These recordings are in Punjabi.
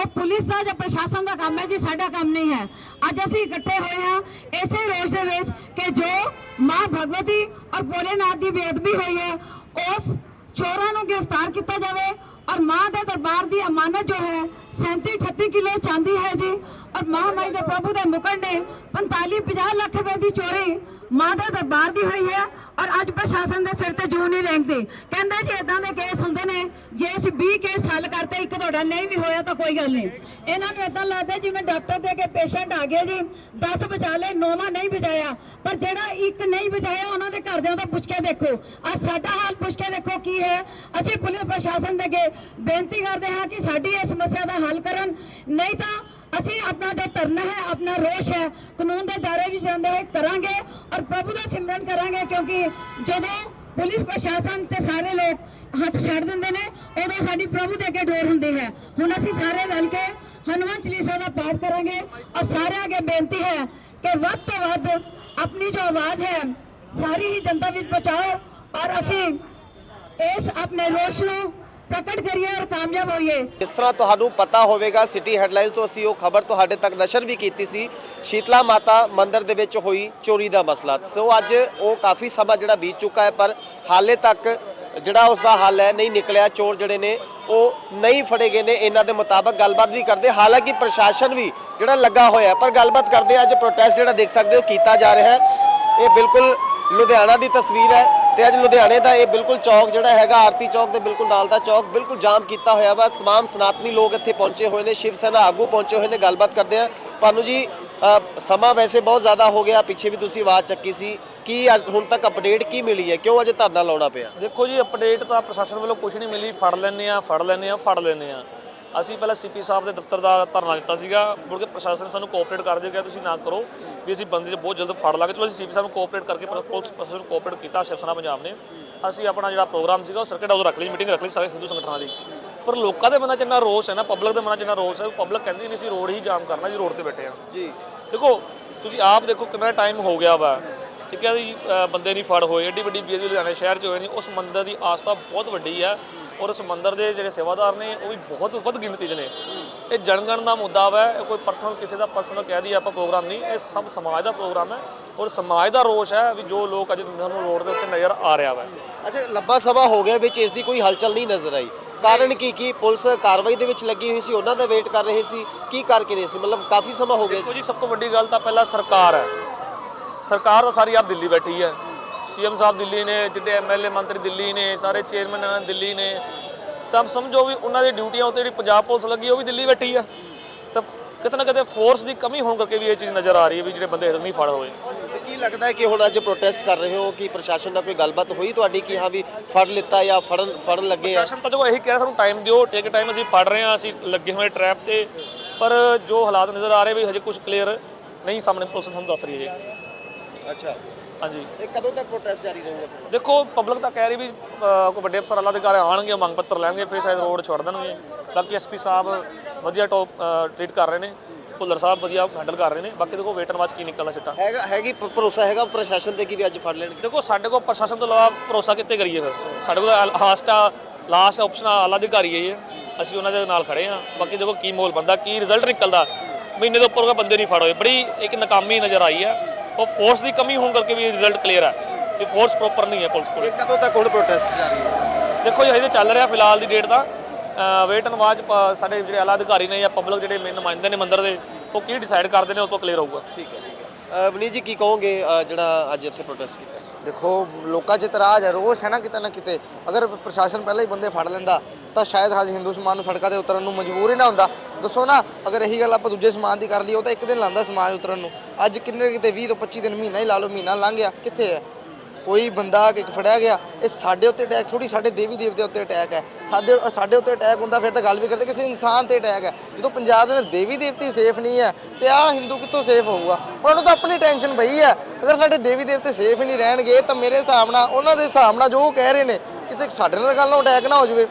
ਉਹ ਪੁਲਿਸ ਦਾ ਜਾਂ ਪ੍ਰਸ਼ਾਸਨ ਦਾ ਕੰਮ ਹੈ ਜੀ, ਸਾਡਾ ਕੰਮ ਨਹੀਂ ਹੈ। ਅੱਜ ਅਸੀਂ ਇਕੱਠੇ ਹੋਏ ਹਾਂ, ਇਸੇ ਰੋਸ਼ ਦੇ ਵਿੱਚ ਕਿ ਜੋ ਮਾਂ ਭਗਵਤੀ ਔਰ ਭੋਲੇਨਾਥ ਦੀ ਬੇਅਦਬੀ ਹੋਈ ਹੈ, ਉਸ ਚੋਰਾਂ ਨੂੰ ਗ੍ਰਿਫਤਾਰ ਕੀਤਾ ਜਾਵੇ ਔਰ ਮਾਂ ਦੇ ਦਰਬਾਰ ਦੀ ਅਮਾਨਤ ਜੋ ਹੈ 37 38 ਕਿਲੋ ਚਾਂਦੀ ਹੈ ਜੀ। ਔਰ ਮਹਾਮਾਈ ਦੇ ਪ੍ਰਭੂ ਦੇ ਮੁਕਟ ਨੇ 45 50 ਲੱਖ ਰੁਪਏ ਦੀ ਚੋਰੀ ਮਾਂ ਦੇ ਦਰਬਾਰ ਦੀ ਹੋਈ ਹੈ। ਔਰ ਅੱਜ ਪ੍ਰਸ਼ਾਸਨ ਦੇ ਸਿਰ ਤੇ ਜੂ ਨਹੀਂ ਲੈਂਦੇ। ਕਹਿੰਦੇ ਜੀ ਇਦਾਂ ਦੇ ਕੇਸ ਹੁੰਦੇ ਨੇ, ਜੇ ਅਸੀਂ 20 ਕੇਸ ਹੱਲ ਕਰਤੇ, ਇੱਕ ਤੁਹਾਡਾ ਨਹੀਂ ਵੀ ਹੋਇਆ ਤਾਂ ਕੋਈ ਗੱਲ ਨਹੀਂ। ਇਹਨਾਂ ਨੂੰ ਇਦਾਂ ਲੱਗਦਾ ਜਿਵੇਂ ਡਾਕਟਰ ਦੇ ਕੇ ਪੇਸ਼ੈਂਟ ਆ ਗਿਆ ਜੀ 10 ਬਚਾ ਲਏ, ਨੌਵਾਂ ਨਹੀਂ ਬਚਾਇਆ। ਪਰ ਜਿਹੜਾ ਇੱਕ ਨਹੀਂ ਬਚਾਇਆ, ਉਹਨਾਂ ਦੇ ਘਰਦਿਆਂ ਦਾ ਪੁੱਛ ਕੇ ਦੇਖੋ। ਅੱਜ ਸਾਡਾ ਹਾਲ ਪੁੱਛ ਕੇ ਦੇਖੋ ਕੀ ਹੈ। ਅਸੀਂ ਪੁਲਿਸ ਪ੍ਰਸ਼ਾਸਨ ਦੇ ਅੱਗੇ ਬੇਨਤੀ ਕਰਦੇ ਹਾਂ ਕਿ ਸਾਡੀ ਇਸ ਸਮੱਸਿਆ ਦਾ ਹੱਲ ਕਰਨ। ਨਹੀਂ ਤਾਂ ਅਸੀਂ ਆਪਣਾ ਜੋ ਧਰਨਾ ਹੈ, ਆਪਣਾ ਰੋਸ਼ ਹੈ, ਕਾਨੂੰਨ ਦੇ ਦਾਇਰੇ ਵਿੱਚ ਰਹਿੰਦੇ ਹੋਏ ਕਰਾਂਗੇ ਔਰ ਪ੍ਰਭੂ ਦਾ ਸਿਮਰਨ ਕਰਾਂਗੇ ਕਿਉਂਕਿ ਜਦੋਂ ਪੁਲਿਸ ਪ੍ਰਸ਼ਾਸਨ ਤੇ ਸਾਰੇ ਲੋਕ ਹੱਥ ਛੱਡ ਦਿੰਦੇ ਨੇ, ਉਦੋਂ ਸਾਡੀ ਪ੍ਰਭੂ ਦੇ ਅੱਗੇ ਡੋਰ ਹੁੰਦੀ ਹੈ। ਹੁਣ ਅਸੀਂ ਸਾਰੇ ਰਲ ਕੇ ਹਨੂਮਾਨ ਚਾਲੀਸਾ ਦਾ ਪਾਠ ਕਰਾਂਗੇ ਔਰ ਸਾਰਿਆਂ ਅੱਗੇ ਬੇਨਤੀ ਹੈ ਕਿ ਵੱਧ ਤੋਂ ਵੱਧ ਆਪਣੀ ਜੋ ਆਵਾਜ਼ ਹੈ, ਸਾਰੀ ਹੀ ਜਨਤਾ ਵਿੱਚ ਪਹੁੰਚਾਓ ਔਰ ਅਸੀਂ ਇਸ ਆਪਣੇ ਰੋਸ਼ ਨੂੰ ਪ੍ਰਗਟ ਕਰੀਏ ਔਰ ਕਾਮਯਾਬ ਹੋਈਏ। ਇਸ ਤਰ੍ਹਾਂ ਤੁਹਾਨੂੰ ਪਤਾ ਹੋਵੇਗਾ ਸਿਟੀ ਹੈਡਲਾਈਨਸ ਤੋਂ ਅਸੀਂ ਉਹ ਖਬਰ ਤੁਹਾਡੇ ਤੱਕ ਨਸ਼ਰ ਵੀ ਕੀਤੀ ਸੀ। ਸ਼ੀਤਲਾ ਮਾਤਾ ਮੰਦਿਰ ਦੇ ਵਿੱਚ ਹੋਈ ਚੋਰੀ ਦਾ ਮਸਲਾ। ਸੋ ਅੱਜ ਉਹ ਕਾਫੀ ਸਮਾਂ ਜਿਹੜਾ ਬੀਤ ਚੁੱਕਾ ਹੈ, ਪਰ ਹਾਲੇ ਤੱਕ ਜਿਹੜਾ ਉਸ ਦਾ ਹੱਲ ਹੈ, ਨਹੀਂ ਨਿਕਲਿਆ। ਚੋਰ ਜਿਹੜੇ ਨੇ, ਉਹ ਨਹੀਂ ਫੜੇ ਗਏ ਨੇ। ਇਹਨਾਂ ਦੇ ਮੁਤਾਬਕ ਗੱਲਬਾਤ ਵੀ ਕਰਦੇ। ਹਾਲਾਂਕਿ ਪ੍ਰਸ਼ਾਸਨ ਵੀ ਜਿਹੜਾ ਲੱਗਾ ਹੋਇਆ, ਪਰ ਗੱਲਬਾਤ ਕਰਦੇ ਅੱਜ ਪ੍ਰੋਟੈਸਟ ਜਿਹੜਾ ਦੇਖ ਸਕਦੇ ਹੋ, ਕੀਤਾ ਜਾ ਰਿਹਾ ਹੈ। ਇਹ ਬਿਲਕੁਲ ਲੁਧਿਆਣਾ ਦੀ ਤਸਵੀਰ ਹੈ। ਤੇ ਅੱਜ ਲੁਧਿਆਣੇ ਦਾ ਇਹ ਬਿਲਕੁਲ ਚੌਕ ਜਿਹੜਾ ਹੈਗਾ ਆਰਤੀ ਚੌਕ ਦੇ ਬਿਲਕੁਲ ਨਾਲ ਦਾ ਚੌਕ ਬਿਲਕੁਲ ਜਾਮ ਕੀਤਾ ਹੋਇਆ ਵਾ तमाम ਸਨਾਤਨੀ ਲੋਕ ਇੱਥੇ ਪਹੁੰਚੇ ਹੋਏ ਨੇ ਸ਼ਿਵ ਸੈਨਾ ਆਗੂ ਪਹੁੰਚੇ ਹੋਏ ਨੇ ਗੱਲਬਾਤ ਕਰਦੇ ਆ ਭਾਨੂ ਜੀ ਅ, ਸਮਾਂ ਵੈਸੇ ਬਹੁਤ ਜ਼ਿਆਦਾ ਹੋ ਗਿਆ ਪਿੱਛੇ ਵੀ ਤੁਸੀਂ ਆਵਾਜ਼ ਚੱਕੀ ਸੀ ਕੀ ਅੱਜ ਹੁਣ ਤੱਕ ਅਪਡੇਟ ਕੀ ਮਿਲੀ ਹੈ ਕਿਉਂ ਅਜੇ ਧਰਨਾ ਲਾਉਣਾ ਪਿਆ ਦੇਖੋ ਜੀ ਅਪਡੇਟ ਤਾਂ ਪ੍ਰਸ਼ਾਸਨ ਵੱਲੋਂ ਕੁਝ ਨਹੀਂ ਮਿਲੀ ਫੜ ਲੈਂਦੇ ਆ ਫੜ ਲੈਂਦੇ ਆ ਫੜ ਲੈਂਦੇ ਆ ਅਸੀਂ ਪਹਿਲਾਂ ਸੀਪੀ ਸਾਹਿਬ ਦੇ ਦਫ਼ਤਰ ਦਾ ਧਰਨਾ ਦਿੱਤਾ ਸੀਗਾ। ਮੁੜ ਕੇ ਪ੍ਰਸ਼ਾਸਨ ਸਾਨੂੰ ਕੋਆਪਰੇਟ ਕਰ ਦਿਓ ਕਿ ਤੁਸੀਂ ਨਾ ਕਰੋ ਵੀ ਅਸੀਂ ਬੰਦੇ 'ਚ ਬਹੁਤ ਜਲਦ ਫੜ ਲਾਂਗੇ। ਚਲੋ ਅਸੀਂ ਸੀਪੀ ਸਾਹਿਬ ਨੂੰ ਕੋਆਪਰੇਟ ਕਰਕੇ ਪੁਲਿਸ ਪ੍ਰਸ਼ਾਸਨ ਨੂੰ ਕੋਆਪਰੇਟ ਕੀਤਾ ਸ਼ਿਵ ਸੈਨਾ ਪੰਜਾਬ ਨੇ। ਅਸੀਂ ਆਪਣਾ ਜਿਹੜਾ ਪ੍ਰੋਗਰਾਮ ਸੀਗਾ ਉਹ ਸਰਕਟ ਹਾਊਸ ਰੱਖ ਲਈ ਮੀਟਿੰਗ ਰੱਖ ਲਈ ਸਾਰੇ ਹਿੰਦੂ ਸੰਗਠਨਾਂ ਦੀ। ਪਰ ਲੋਕਾਂ ਦੇ ਮਨਾਂ 'ਚ ਇੰਨਾ ਰੋਸ ਹੈ ਨਾ ਪਬਲਿਕ ਦੇ ਮਨਾਂ 'ਚ ਇੰਨਾ ਰੋਸ ਹੈ ਪਬਲਿਕ ਕਹਿੰਦੀ ਨਹੀਂ ਸੀ ਰੋਡ ਹੀ ਜਾਮ ਕਰਨਾ ਜੀ ਰੋਡ ਤੇ ਬੈਠੇ ਆ ਜੀ। ਦੇਖੋ ਤੁਸੀਂ ਆਪ ਦੇਖੋ ਕਿੰਨਾ ਟਾਈਮ ਹੋ ਗਿਆ ਵਾ। ਠੀਕ ਹੈ ਜੀ ਬੰਦੇ ਨਹੀਂ ਫੜ ਹੋਏ ਏਡੀ ਵੱਡੀ ਬੇਦੀ ਲੁਧਿਆਣਾ ਸ਼ਹਿਰ 'ਚ ਹੋਏ ਨੇ ਉਸ ਮੰਦਰ ਦੀ ਆਸਥਾ ਬਹੁਤ ਵੱਡੀ ਹੈ। ਔਰ ਉਸ ਮੰਦਰ ਦੇ ਜਿਹੜੇ ਸੇਵਾਦਾਰ ਨੇ ਉਹ ਵੀ ਬਹੁਤ ਵੱਧ ਗਿਣਤੀ 'ਚ ਨੇ। ਇਹ ਜਨਗਣ ਦਾ ਮੁੱਦਾ ਵਾ ਇਹ ਕੋਈ ਪਰਸਨਲ ਕਿਸੇ ਦਾ ਪਰਸਨਲ ਕਹਿ ਦੀ ਆਪਾਂ ਪ੍ਰੋਗਰਾਮ ਨਹੀਂ ਇਹ ਸਭ ਸਮਾਜ ਦਾ ਪ੍ਰੋਗਰਾਮ ਹੈ। ਔਰ ਸਮਾਜ ਦਾ ਰੋਸ਼ ਹੈ ਵੀ ਜੋ ਲੋਕ ਅੱਜ ਤੁਹਾਨੂੰ ਰੋਡ ਦੇ ਉੱਤੇ ਨਜ਼ਰ ਆ ਰਿਹਾ ਵਾ। ਅੱਛਾ ਲੰਬਾ ਸਮਾਂ ਹੋ ਗਿਆ ਵਿੱਚ ਇਸ ਦੀ ਕੋਈ ਹਲਚਲ ਨਹੀਂ ਨਜ਼ਰ ਆਈ। ਕਾਰਨ ਕੀ ਕੀ ਪੁਲਿਸ ਕਾਰਵਾਈ ਦੇ ਵਿੱਚ ਲੱਗੀ ਹੋਈ ਸੀ ਉਹਨਾਂ ਦਾ ਵੇਟ ਕਰ ਰਹੇ ਸੀ ਕੀ ਕਰਕੇ ਰਹੇ ਸੀ? ਮਤਲਬ ਕਾਫੀ ਸਮਾਂ ਹੋ ਗਿਆ ਦੇਖੋ ਜੀ ਸਭ ਤੋਂ ਵੱਡੀ ਗੱਲ ਤਾਂ ਪਹਿਲਾਂ ਸਰਕਾਰ ਹੈ। ਸਰਕਾਰ ਤਾਂ ਸਾਰੀ ਆਪ ਦਿੱਲੀ ਬੈਠੀ ਹੈ। ਸੀਐਮ ਸਾਹਿਬ ਦਿੱਲੀ ਨੇ ਜਿਹੜੇ ਐਮਐਲਏ ਮੰਤਰੀ ਦਿੱਲੀ ਨੇ ਸਾਰੇ ਚੇਅਰਮੈਨ ਦਿੱਲੀ ਨੇ ਤਾਂ ਸਮਝੋ ਵੀ ਉਹਨਾਂ ਦੀ ਡਿਊਟੀਆਂ ਉੱਤੇ ਜਿਹੜੀ ਪੰਜਾਬ ਪੁਲਿਸ ਲੱਗੀ ਉਹ ਵੀ ਦਿੱਲੀ ਬੈਠੀ ਆ। ਤਾਂ ਕਿਤੇ ਨਾ ਕਿਤੇ ਫੋਰਸ ਦੀ ਕਮੀ ਹੋਣ ਕਰਕੇ ਵੀ ਇਹ ਚੀਜ਼ ਨਜ਼ਰ ਆ ਰਹੀ ਹੈ ਵੀ ਜਿਹੜੇ ਬੰਦੇ ਨਹੀਂ ਫੜ ਹੋਏ। ਤੇ ਕੀ ਲੱਗਦਾ ਹੈ ਕਿ ਹੁਣ ਅੱਜ ਪ੍ਰੋਟੈਸਟ ਕਰ ਰਹੇ ਹੋ ਕਿ ਪ੍ਰਸ਼ਾਸਨ ਨਾਲ ਕੋਈ ਗੱਲਬਾਤ ਹੋਈ ਤੁਹਾਡੀ ਕਿ ਹਾਂ ਵੀ ਫੜ ਲਿੱਤਾ ਜਾਂ ਫੜਨ ਫੜਨ ਲੱਗੇ ਆ? ਪ੍ਰਸ਼ਾਸਨ ਤਾਂ ਜੋ ਇਹੀ ਕਹਿ ਰਿਹਾ ਸਾਨੂੰ ਟਾਈਮ ਦਿਓ ਟੇਕ ਟਾਈਮ ਅਸੀਂ ਪੜ ਰਹੇ ਹਾਂ ਅਸੀਂ ਲੱਗੇ ਹੋਏ ਟਰੈਪ ਤੇ। ਪਰ ਜੋ ਹਾਲਾਤ ਨਜ਼ਰ ਆ ਰਹੇ ਵੀ ਹਜੇ ਕੁਝ ਕਲੀਅਰ ਨਹੀਂ ਸਾਹਮਣੇ ਪੁਲਿਸ ਤੁਹਾਨੂੰ ਦੱਸ ਰਹੀ ਹੈ। ਅੱਛਾ। ਹਾਂਜੀ। ਇਹ ਕਦੋਂ ਤੱਕ ਪ੍ਰੋਟੈਸਟ ਜਾਰੀ ਰਹੂਗਾ ਦੇਖੋ ਪਬਲਿਕ ਤਾਂ ਕਹਿ ਰਹੀ ਵੀ ਕੋਈ ਵੱਡੇ ਅਫਸਰ ਅੱਲਾ ਦੇ ਘਰ ਆਣਗੇ ਮੰਗ ਪੱਤਰ ਲੈਣਗੇ ਫਿਰ ਸ਼ਾਇਦ ਰੋਡ ਛੱਡ ਦੇਣਗੇ। ਬਾਕੀ ਐਸਪੀ ਸਾਹਿਬ ਵਧੀਆ ਟੌਪ ਟ੍ਰੀਟ ਕਰ ਰਹੇ ਨੇ ਭੁੱਲਰ ਸਾਹਿਬ ਵਧੀਆ ਹੈਂਡਲ ਕਰ ਰਹੇ ਨੇ। ਬਾਕੀ ਦੇਖੋ ਵੇਟਰ ਵਾਚ ਕੀ ਨਿਕਲਦਾ ਸਿੱਟਾ। ਹੈਗਾ ਹੈਗੀ ਭ- ਭਰੋਸਾ ਹੈਗਾ ਪ੍ਰਸ਼ਾਸਨ ਤੇ ਕਿ ਵੀ ਅੱਜ ਫੜ ਲੈਣਗੇ? ਦੇਖੋ ਸਾਡੇ ਕੋਲ ਪ੍ਰਸ਼ਾਸਨ ਤੋਂ ਇਲਾਵਾ ਭਰੋਸਾ ਕਿੱਥੇ ਕਰੀਏ ਫਿਰ? ਸਾਡੇ ਕੋਲ ਲਾਸਟ ਆ ਲਾਸਟ ਆਪਸ਼ਨ ਅੱਲਾ ਦੇ ਘਰ ਹੀ ਹੈ ਅਸੀਂ ਉਹਨਾਂ ਦੇ ਨਾਲ ਖੜੇ ਆ ਬਾਕੀ ਦੇਖੋ ਕੀ ਮਾਹੌਲ ਬੰਦਾ ਕੀ ਰਿਜ਼ਲਟ ਨਿਕਲਦਾ। ਮਹੀਨੇ ਦੇ ਉੱਪਰ ਕੋਈ ਬੰਦੇ ਨਹੀਂ ਫੜ ਹੋਏ। ਬੜੀ ਇੱਕ ਨਾਕਾਮੀ ਨਜ਼ਰ ਆਈ ਹੈ ਉਹ ਫੋਰਸ ਦੀ ਕਮੀ ਹੋਣ ਕਰਕੇ ਵੀ ਰਿਜ਼ਲਟ ਕਲੀਅਰ ਹੈ ਇਹ ਫੋਰਸ ਪ੍ਰੋਪਰ ਨਹੀਂ ਹੈ ਪੁਲਿਸ ਕੋਲ। ਇਹ ਕਦੋਂ ਤੱਕ ਹੁਣ ਪ੍ਰੋਟੈਸਟ ਜਾਰੀ ਹੈ? ਦੇਖੋ ਜੀ ਹਜੇ ਤਾਂ ਚੱਲ ਰਿਹਾ ਫਿਲਹਾਲ ਦੀ ਡੇਟ ਦਾ। ਵੇਟ ਐਂਡ ਵਾਚ ਸਾਡੇ ਜਿਹੜੇ ਆਲਾ ਅਧਿਕਾਰੀ ਨੇ ਜਾਂ ਪਬਲਿਕ ਜਿਹੜੇ ਮੇਨ ਨੁਮਾਇੰਦੇ ਨੇ ਮੰਦਰ ਦੇ ਉਹ ਕੀ ਡਿਸਾਈਡ ਕਰਦੇ ਨੇ ਉਸ ਤੋਂ ਕਲੀਅਰ ਹੋਊਗਾ। ਠੀਕ ਹੈ ਠੀਕ ਹੈ। ਵਨੀਤ ਜੀ ਕੀ ਕਹੋਗੇ ਜਿਹੜਾ ਅੱਜ ਇੱਥੇ ਪ੍ਰੋਟੈਸਟ ਕੀਤਾ? ਦੇਖੋ ਲੋਕਾਂ 'ਚ ਇਤਰਾਜ਼ ਹੈ ਰੋਸ਼ ਹੈ ਨਾ ਕਿਤੇ ਨਾ ਕਿਤੇ। ਅਗਰ ਪ੍ਰਸ਼ਾਸਨ ਪਹਿਲਾਂ ਹੀ ਬੰਦੇ ਫੜ ਲੈਂਦਾ ਤਾਂ ਸ਼ਾਇਦ ਅੱਜ ਹਿੰਦੂ ਸਮਾਜ ਨੂੰ ਸੜਕਾਂ ਤੇ ਉਤਰਨ ਨੂੰ ਮਜਬੂਰ ਹੀ ਨਾ ਹੁੰਦਾ। ਦੱਸੋ ਨਾ, ਅਗਰ ਇਹੀ ਗੱਲ ਆਪਾਂ ਦੂਜੇ ਸਮਾਜ ਦੀ ਕਰ ਲਈ ਉਹ ਤਾਂ ਇੱਕ ਦਿਨ ਲਾਂਦਾ ਸਮਾਜ ਉਤਰਨ ਨੂੰ। ਅੱਜ ਕਿੰਨੇ ਕਿਤੇ 20 ਤੋਂ 25 ਦਿਨ ਮਹੀਨਾ ਹੀ ਲਾ ਲਓ, ਮਹੀਨਾ ਲੰਘ ਗਿਆ। ਕਿੱਥੇ ਹੈ? ਕੋਈ ਬੰਦਾ ਕਿ ਫੜਿਆ ਗਿਆ, ਇਹ ਸਾਡੇ ਉੱਤੇ ਅਟੈਕ ਥੋੜੀ ਸਾਡੇ ਦੇਵੀ ਦੇਵਤੇ ਉੱਤੇ ਅਟੈਕ ਹੈ। ਸਾਡੇ ਸਾਡੇ ਉੱਤੇ ਅਟੈਕ ਹੁੰਦਾ, ਫਿਰ ਤਾਂ ਗੱਲ ਵੀ ਕਰਦੇ, ਕਿਸੇ ਇਨਸਾਨ ਤੇ ਅਟੈਕ ਹੈ। ਜਦੋਂ ਪੰਜਾਬ ਦੇ ਅੰਦਰ ਦੇਵੀ ਦੇਵਤੇ ਸੇਫ ਨਹੀਂ ਹੈ, ਤੇ ਆਹ ਹਿੰਦੂ ਕਿੱਥੋਂ ਸੇਫ ਹੋਊਗਾ? ਉਹਨਾਂ ਨੂੰ ਤਾਂ ਆਪਣੀ ਟੈਨਸ਼ਨ ਪਈ ਹੈ। ਅਗਰ ਸਾਡੇ ਦੇਵੀ ਦੇਵਤੇ ਸੇਫ ਹੀ ਨਹੀਂ ਰਹਿਣਗੇ, ਤਾਂ ਮੇਰੇ ਹਿਸਾਬ ਨਾਲ, ਉਹਨਾਂ ਦੇ ਹਿਸਾਬ ਨਾਲ ਜੋ ਉਹ ਕਹਿ ਰਹੇ ਨੇ, ਕਿਤੇ ਸਾਡੇ ਨਾਲ ਗੱਲ ਨਾਲ ਅਟੈਕ ਨਾ ਹੋ ਜਾਵੇ।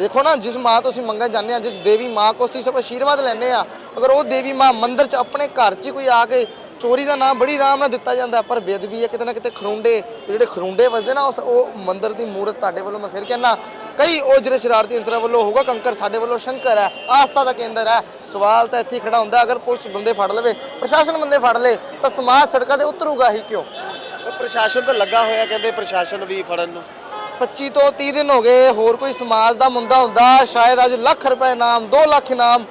ਦੇਖੋ ਨਾ, ਜਿਸ ਮਾਂ ਤੋਂ ਅਸੀਂ ਮੰਗਣ ਜਾਂਦੇ ਆ ਜਿਸ ਦੇਵੀ ਮਾਂ ਕੋ ਅਸੀਂ ਸਭ ਆਸ਼ੀਰਵਾਦ ਲੈਂਦੇ ਆ ਅਗਰ ਉਹ ਦੇਵੀ ਮਾਂ ਮੰਦਿਰ 'ਚ ਆਪਣੇ ਘਰ 'ਚ ਕੋਈ ਆ ਕੇ ਚੋਰੀ ਦਾ ਨਾਮ ਬੜੀ ਆਰਾਮ ਨਾਲ ਦਿੱਤਾ ਜਾਂਦਾ, ਪਰ ਬੇਅਦਬੀ ਹੈ, ਕਿਤੇ ਨਾ ਕਿਤੇ ਖਰੁੰਡੇ, ਜਿਹੜੇ ਖਰੁੰਡੇ ਵਸਦੇ ਨਾ, ਉਸ ਉਹ ਮੰਦਿਰ ਦੀ ਮੂਰਤ ਤੁਹਾਡੇ ਵੱਲੋਂ ਮੈਂ ਫਿਰ ਕਹਿੰਦਾ, ਕਈ ਉਹ ਜਿਹੜੇ ਸ਼ਰਾਰਤੀ ਅੰਸਰਾਂ ਵੱਲੋਂ ਹੋਊਗਾ, ਕੰਕਰ ਸਾਡੇ ਵੱਲੋਂ ਸ਼ੰਕਰ ਹੈ, ਆਸਥਾ ਦਾ ਕੇਂਦਰ ਹੈ, ਸਵਾਲ ਤਾਂ ਇੱਥੇ ਹੀ ਖੜਾ ਹੁੰਦਾ, ਅਗਰ ਪੁਲਿਸ ਬੰਦੇ ਫੜ ਲਵੇ, ਪ੍ਰਸ਼ਾਸਨ ਬੰਦੇ ਫੜ ਲੇ, ਤਾਂ ਸਮਾਜ ਸੜਕਾਂ ਤੇ ਉਤਰੂਗਾ ਹੀ ਕਿਉਂ? ਪਰ ਪ੍ਰਸ਼ਾਸਨ ਤਾਂ ਲੱਗਾ ਹੋਇਆ, ਕਹਿੰਦੇ ਪ੍ਰਸ਼ਾਸਨ ਵੀ ਫੜਨ ਨੂੰ। 25 ਤੋਂ 30 ਦਿਨ ਹੋ ਗਏ, ਹੋਰ ਕੋਈ ਸਮਾਜ ਦਾ ਮੁੰਡਾ ਹੁੰਦਾ, ਸ਼ਾਇਦ ਅੱਜ ਲੱਖ ਰੁਪਏ ਇਨਾਮ 2 ਲੱਖ ਇਨਾਮ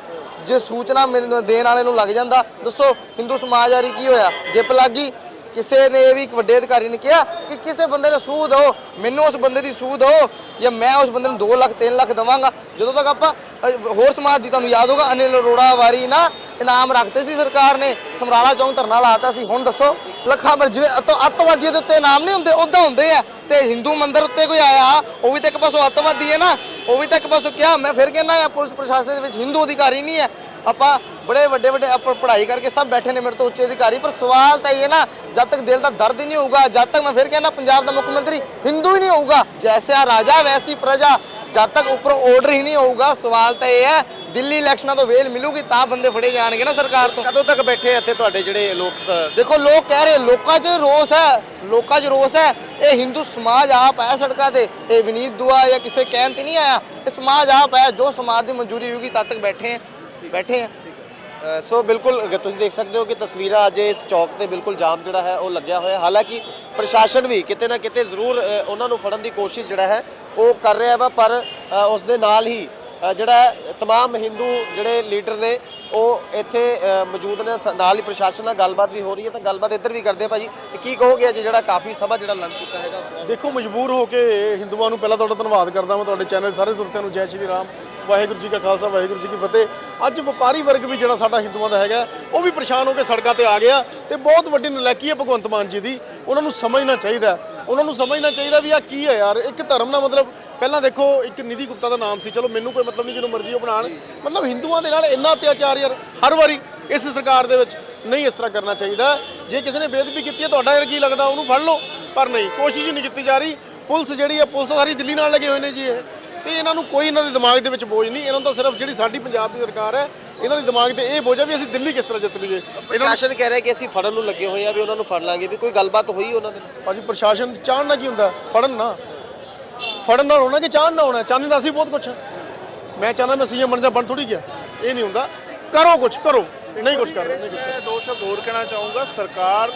ਜੇ ਸੂਚਨਾ ਮੈਨੂੰ ਦੇਣ ਵਾਲੇ ਨੂੰ ਲੱਗ ਜਾਂਦਾ। ਦੱਸੋ, ਹਿੰਦੂ ਸਮਾਜ ਆਰੀ ਕੀ ਹੋਇਆ? ਜਿਪ ਲੱਗੀ ਕਿਸੇ ਨੇ ਵੀ ਇੱਕ ਵੱਡੇ ਅਧਿਕਾਰੀ ਨੇ ਕਿਹਾ ਕਿ ਕਿਸੇ ਬੰਦੇ ਨੂੰ ਸੂਹ ਦਿਓ, ਮੈਨੂੰ ਉਸ ਬੰਦੇ ਦੀ ਸੂਹ ਦਿਓ ਜਾਂ ਮੈਂ ਉਸ ਬੰਦੇ ਨੂੰ 2 ਲੱਖ 3 ਲੱਖ ਦਵਾਂਗਾ। ਜਦੋਂ ਤੱਕ ਆਪਾਂ ਹੋਰ ਸਮਾਜ ਦੀ ਤੁਹਾਨੂੰ ਯਾਦ ਹੋਗਾ ਅਨਿਲ ਅਰੋੜਾ ਵਾਰੀ ਨਾ ਇਨਾਮ ਰੱਖਦੇ ਸੀ ਸਰਕਾਰ ਨੇ, ਸਮਰਾਲਾ ਚੌਂਕ ਧਰਨਾ ਲਾਤਾ ਸੀ। ਹੁਣ ਦੱਸੋ, ਲੱਖਾਂ ਮਰ ਜਿਵੇਂ ਅੱਤਵਾਦੀਆਂ ਦੇ ਉੱਤੇ ਇਨਾਮ ਨਹੀਂ ਹੁੰਦੇ ਉਦਾਂ ਹੁੰਦੇ ਆ। ਤੇ ਹਿੰਦੂ ਮੰਦਿਰ ਉੱਤੇ ਕੋਈ ਆਇਆ, ਉਹ ਵੀ ਤਾਂ ਇੱਕ ਪਾਸੋਂ ਅੱਤਵਾਦੀ ਹੈ ਨਾ, ਉਹ ਵੀ ਤਾਂ ਇੱਕ ਪਾਸੋਂ ਕਿਹਾ, ਮੈਂ ਫਿਰ ਕਹਿੰਦਾ ਆ ਪੁਲਿਸ ਪ੍ਰਸ਼ਾਸਨ ਦੇ ਵਿੱਚ ਹਿੰਦੂ ਅਧਿਕਾਰੀ ਨਹੀਂ ਹੈ। ਆਪਾਂ ਬੜੇ ਵੱਡੇ ਵੱਡੇ ਆਪਾਂ ਪੜ੍ਹਾਈ ਕਰਕੇ ਸਭ ਬੈਠੇ ਨੇ ਮੇਰੇ ਤੋਂ ਉੱਚੇ ਅਧਿਕਾਰੀ, ਪਰ ਸਵਾਲ ਤਾਂ ਇਹ ਨਾ, ਜਦ ਤੱਕ ਦਿਲ ਦਾ ਦਰਦ ਹੀ ਨਹੀਂ ਹੋਊਗਾ, ਜਦ ਤੱਕ ਮੈਂ ਫਿਰ ਕਹਿੰਦਾ ਪੰਜਾਬ ਦਾ ਮੁੱਖ ਮੰਤਰੀ ਹਿੰਦੂ ਹੀ ਨਹੀਂ ਹੋਊਗਾ। ਜੈਸਾ ਰਾਜਾ, ਵੈਸੀ ਪ੍ਰਜਾ। ਜਦ ਤੱਕ ਉੱਪਰੋਂ ਆਰਡਰ ਹੀ ਨਹੀਂ ਹੋਊਗਾ ਸਵਾਲ ਤਾਂ ਇਹ ਹੈ ਦਿੱਲੀ ਇਲੈਕਸ਼ਨਾਂ ਤੋਂ ਵੇਲ ਮਿਲੂਗੀ ਤਾਂ ਬੰਦੇ ਫੜੇ ਜਾਣਗੇ ਨਾ ਸਰਕਾਰ ਤੋਂ। ਕਦੋਂ ਤੱਕ ਬੈਠੇ ਇੱਥੇ ਤੁਹਾਡੇ ਜਿਹੜੇ ਲੋਕ ਸ- ਦੇਖੋ ਲੋਕ ਕਹਿ ਰਹੇ ਲੋਕਾਂ 'ਚ ਰੋਸ ਹੈ ਲੋਕਾਂ 'ਚ ਰੋਸ ਹੈ। ਇਹ ਹਿੰਦੂ ਸਮਾਜ ਆਪ ਆਇਆ ਸੜਕਾਂ ਤੇ। ਇਹ ਵਿਨੀਤ ਦੁਆ ਜਾਂ ਕਿਸੇ ਕਹਿਣ ਤੇ ਨਹੀਂ ਆਇਆ। ਇਹ ਸਮਾਜ ਆਪ ਹੈ ਜੋ ਸਮਾਜ ਦੀ ਮਨਜ਼ੂਰੀ ਹੋਊਗੀ ਤਦ ਤੱਕ ਬੈਠੇ ਹੈ ਬੈਠੇ ਹੈ ਅ, ਸੋ ਬਿਲਕੁਲ ਅਗਰ ਤੁਸੀਂ ਦੇਖ ਸਕਦੇ ਹੋ ਕਿ ਤਸਵੀਰਾਂ ਅੱਜ ਇਸ ਚੌਕ ਤੇ ਬਿਲਕੁਲ ਜਾਮ ਜਿਹੜਾ ਹੈ ਉਹ ਲੱਗਿਆ ਹੋਇਆ ਹਾਲਾਂਕਿ ਪ੍ਰਸ਼ਾਸਨ ਵੀ ਕਿਤੇ ਨਾ ਕਿਤੇ ਜ਼ਰੂਰ ਉਹਨਾਂ ਨੂੰ ਫੜਨ ਦੀ ਕੋਸ਼ਿਸ਼ ਜਿਹੜਾ ਹੈ ਉਹ ਕਰ ਰਿਹਾ ਵਾ ਪਰ ਉਸ ਦੇ ਨਾਲ ਹੀ ਜਿਹੜਾ ਹੈ, ਤਮਾਮ ਹਿੰਦੂ ਜਿਹੜੇ ਲੀਡਰ ਨੇ ਉਹ ਇੱਥੇ ਮੌਜੂਦ ਨੇ ਨਾਲ ਹੀ ਪ੍ਰਸ਼ਾਸਨ ਨਾਲ ਗੱਲਬਾਤ ਵੀ ਹੋ ਰਹੀ ਹੈ। ਤਾਂ ਗੱਲਬਾਤ ਇੱਧਰ ਵੀ ਕਰਦੇ ਆ ਭਾਜੀ। ਤੇ ਕੀ ਕਹੋਗੇ ਅੱਜ ਜਿਹੜਾ ਕਾਫੀ ਸਮਾਂ ਜਿਹੜਾ ਲੰਘ ਚੁੱਕਾ ਹੈਗਾ? ਦੇਖੋ ਮਜਬੂਰ ਹੋ ਕੇ ਹਿੰਦੂਆਂ ਨੂੰ ਪਹਿਲਾਂ ਤੁਹਾਡਾ ਧੰਨਵਾਦ ਕਰਦਾ ਮੈਂ ਤੁਹਾਡੇ ਚੈਨਲ ਸਾਰੇ ਸੁਰਤਿਆਂ ਨੂੰ ਜੈ ਸ਼੍ਰੀ ਰਾਮ। ਵਾਹਿਗੁਰੂ ਜੀ ਕਾ ਖਾਲਸਾ, ਵਾਹਿਗੁਰੂ ਜੀ ਕੀ ਫਤਿਹ। ਅੱਜ ਵਪਾਰੀ ਵਰਗ ਵੀ ਜਿਹੜਾ ਸਾਡਾ ਹਿੰਦੂਆਂ ਦਾ ਹੈਗਾ ਉਹ ਵੀ ਪਰੇਸ਼ਾਨ ਹੋ ਕੇ ਸੜਕਾਂ ਤੇ ਆ ਗਿਆ ਤੇ ਬਹੁਤ ਵੱਡੀ ਨਲਾਇਕੀ ਹੈ ਭਗਵੰਤ ਮਾਨ ਜੀ ਦੀ। ਉਹਨਾਂ ਨੂੰ ਸਮਝਣਾ ਚਾਹੀਦਾ ਉਹਨਾਂ ਨੂੰ ਸਮਝਣਾ ਚਾਹੀਦਾ ਵੀ ਆ ਕੀ ਹੈ ਯਾਰ, ਇੱਕ ਧਰਮ ਨਾਲ ਮਤਲਬ ਪਹਿਲਾਂ ਦੇਖੋ, ਇੱਕ ਨਿਧੀ ਗੁਪਤਾ ਦਾ ਨਾਮ ਸੀ। ਚਲੋ, ਮੈਨੂੰ ਕੋਈ ਮਤਲਬ ਨਹੀਂ ਜਿਹਨੂੰ ਮਰਜ਼ੀ ਉਹ ਬਣਾਉਣ। ਮਤਲਬ ਹਿੰਦੂਆਂ ਦੇ ਨਾਲ ਇੰਨਾ ਅਤਿਆਚਾਰ ਯਾਰ, ਹਰ ਵਾਰੀ ਇਸ ਸਰਕਾਰ ਦੇ ਵਿੱਚ ਨਹੀਂ ਇਸ ਤਰ੍ਹਾਂ ਕਰਨਾ ਚਾਹੀਦਾ। ਜੇ ਕਿਸੇ ਨੇ ਬੇਅਦਬੀ ਕੀਤੀ ਹੈ, ਤੁਹਾਡਾ ਯਾਰ ਕੀ ਲੱਗਦਾ, ਉਹਨੂੰ ਫੜ ਲਓ। ਪਰ ਨਹੀਂ, ਕੋਸ਼ਿਸ਼ ਹੀ ਨਹੀਂ ਕੀਤੀ ਜਾ ਰਹੀ। ਪੁਲਿਸ ਜਿਹੜੀ ਹੈ, ਪੁਲਿਸ ਸਾਰੀ ਦਿੱਲੀ ਨਾਲ ਲੱਗੇ ਹੋਏ ਨੇ ਜੀ ਇਹ। ਤੇ ਇਹਨਾਂ ਨੂੰ ਕੋਈ ਇਹਨਾਂ ਦੇ ਦਿਮਾਗ ਦੇ ਵਿੱਚ ਬੋਝ ਨਹੀਂ ਇਹਨਾਂ ਨੂੰ ਤਾਂ ਸਿਰਫ ਜਿਹੜੀ ਸਾਡੀ ਪੰਜਾਬ ਦੀ ਸਰਕਾਰ ਹੈ ਇਹਨਾਂ ਦੇ ਦਿਮਾਗ ਤੇ ਇਹ ਬੋਝ ਹੈ ਵੀ ਅਸੀਂ ਦਿੱਲੀ ਕਿਸ ਤਰ੍ਹਾਂ ਜਿੱਤ ਲਈਏ। ਨੂੰ ਪ੍ਰਸ਼ਾਸਨ ਕਹਿ ਰਿਹਾ ਕਿ ਅਸੀਂ ਫੜਨ ਨੂੰ ਲੱਗੇ ਹੋਏ ਆ ਵੀ ਉਹਨਾਂ ਨੂੰ ਫੜ ਲਾਂਗੇ ਵੀ ਕੋਈ ਗੱਲਬਾਤ ਹੋਈ ਉਹਨਾਂ ਦੇ ਨਾਲ? ਭਾਜੀ ਪ੍ਰਸ਼ਾਸਨ ਚਾਹਣਾ ਕੀ ਹੁੰਦਾ? ਫੜਨ ਨਾ। ਫੜਨ ਨਾਲ ਹੋਣਾ ਕਿ ਚਾਹਣ ਨਾ ਹੋਣਾ? ਚਾਹੁੰਦੇ ਤਾਂ ਅਸੀਂ ਬਹੁਤ ਕੁਝ ਮੈਂ ਚਾਹੁੰਦਾ ਮੈਂ ਸੀਐਮ ਬਣ ਜਾ ਬਣ ਥੋੜੀ ਗਿਆ। ਇਹ ਨਹੀਂ ਹੁੰਦਾ। ਕਰੋ ਕੁਝ ਕਰੋ। ਨਹੀਂ ਕੁਝ ਕਰ ਰਹੇ ਨਹੀਂ ਕੁਛ ਕਰ ਰਹੇ। ਮੈਂ ਦੋ ਸ਼ਬਦ ਹੋਰ ਕਹਿਣਾ ਚਾਹੂੰਗਾ। ਸਰਕਾਰ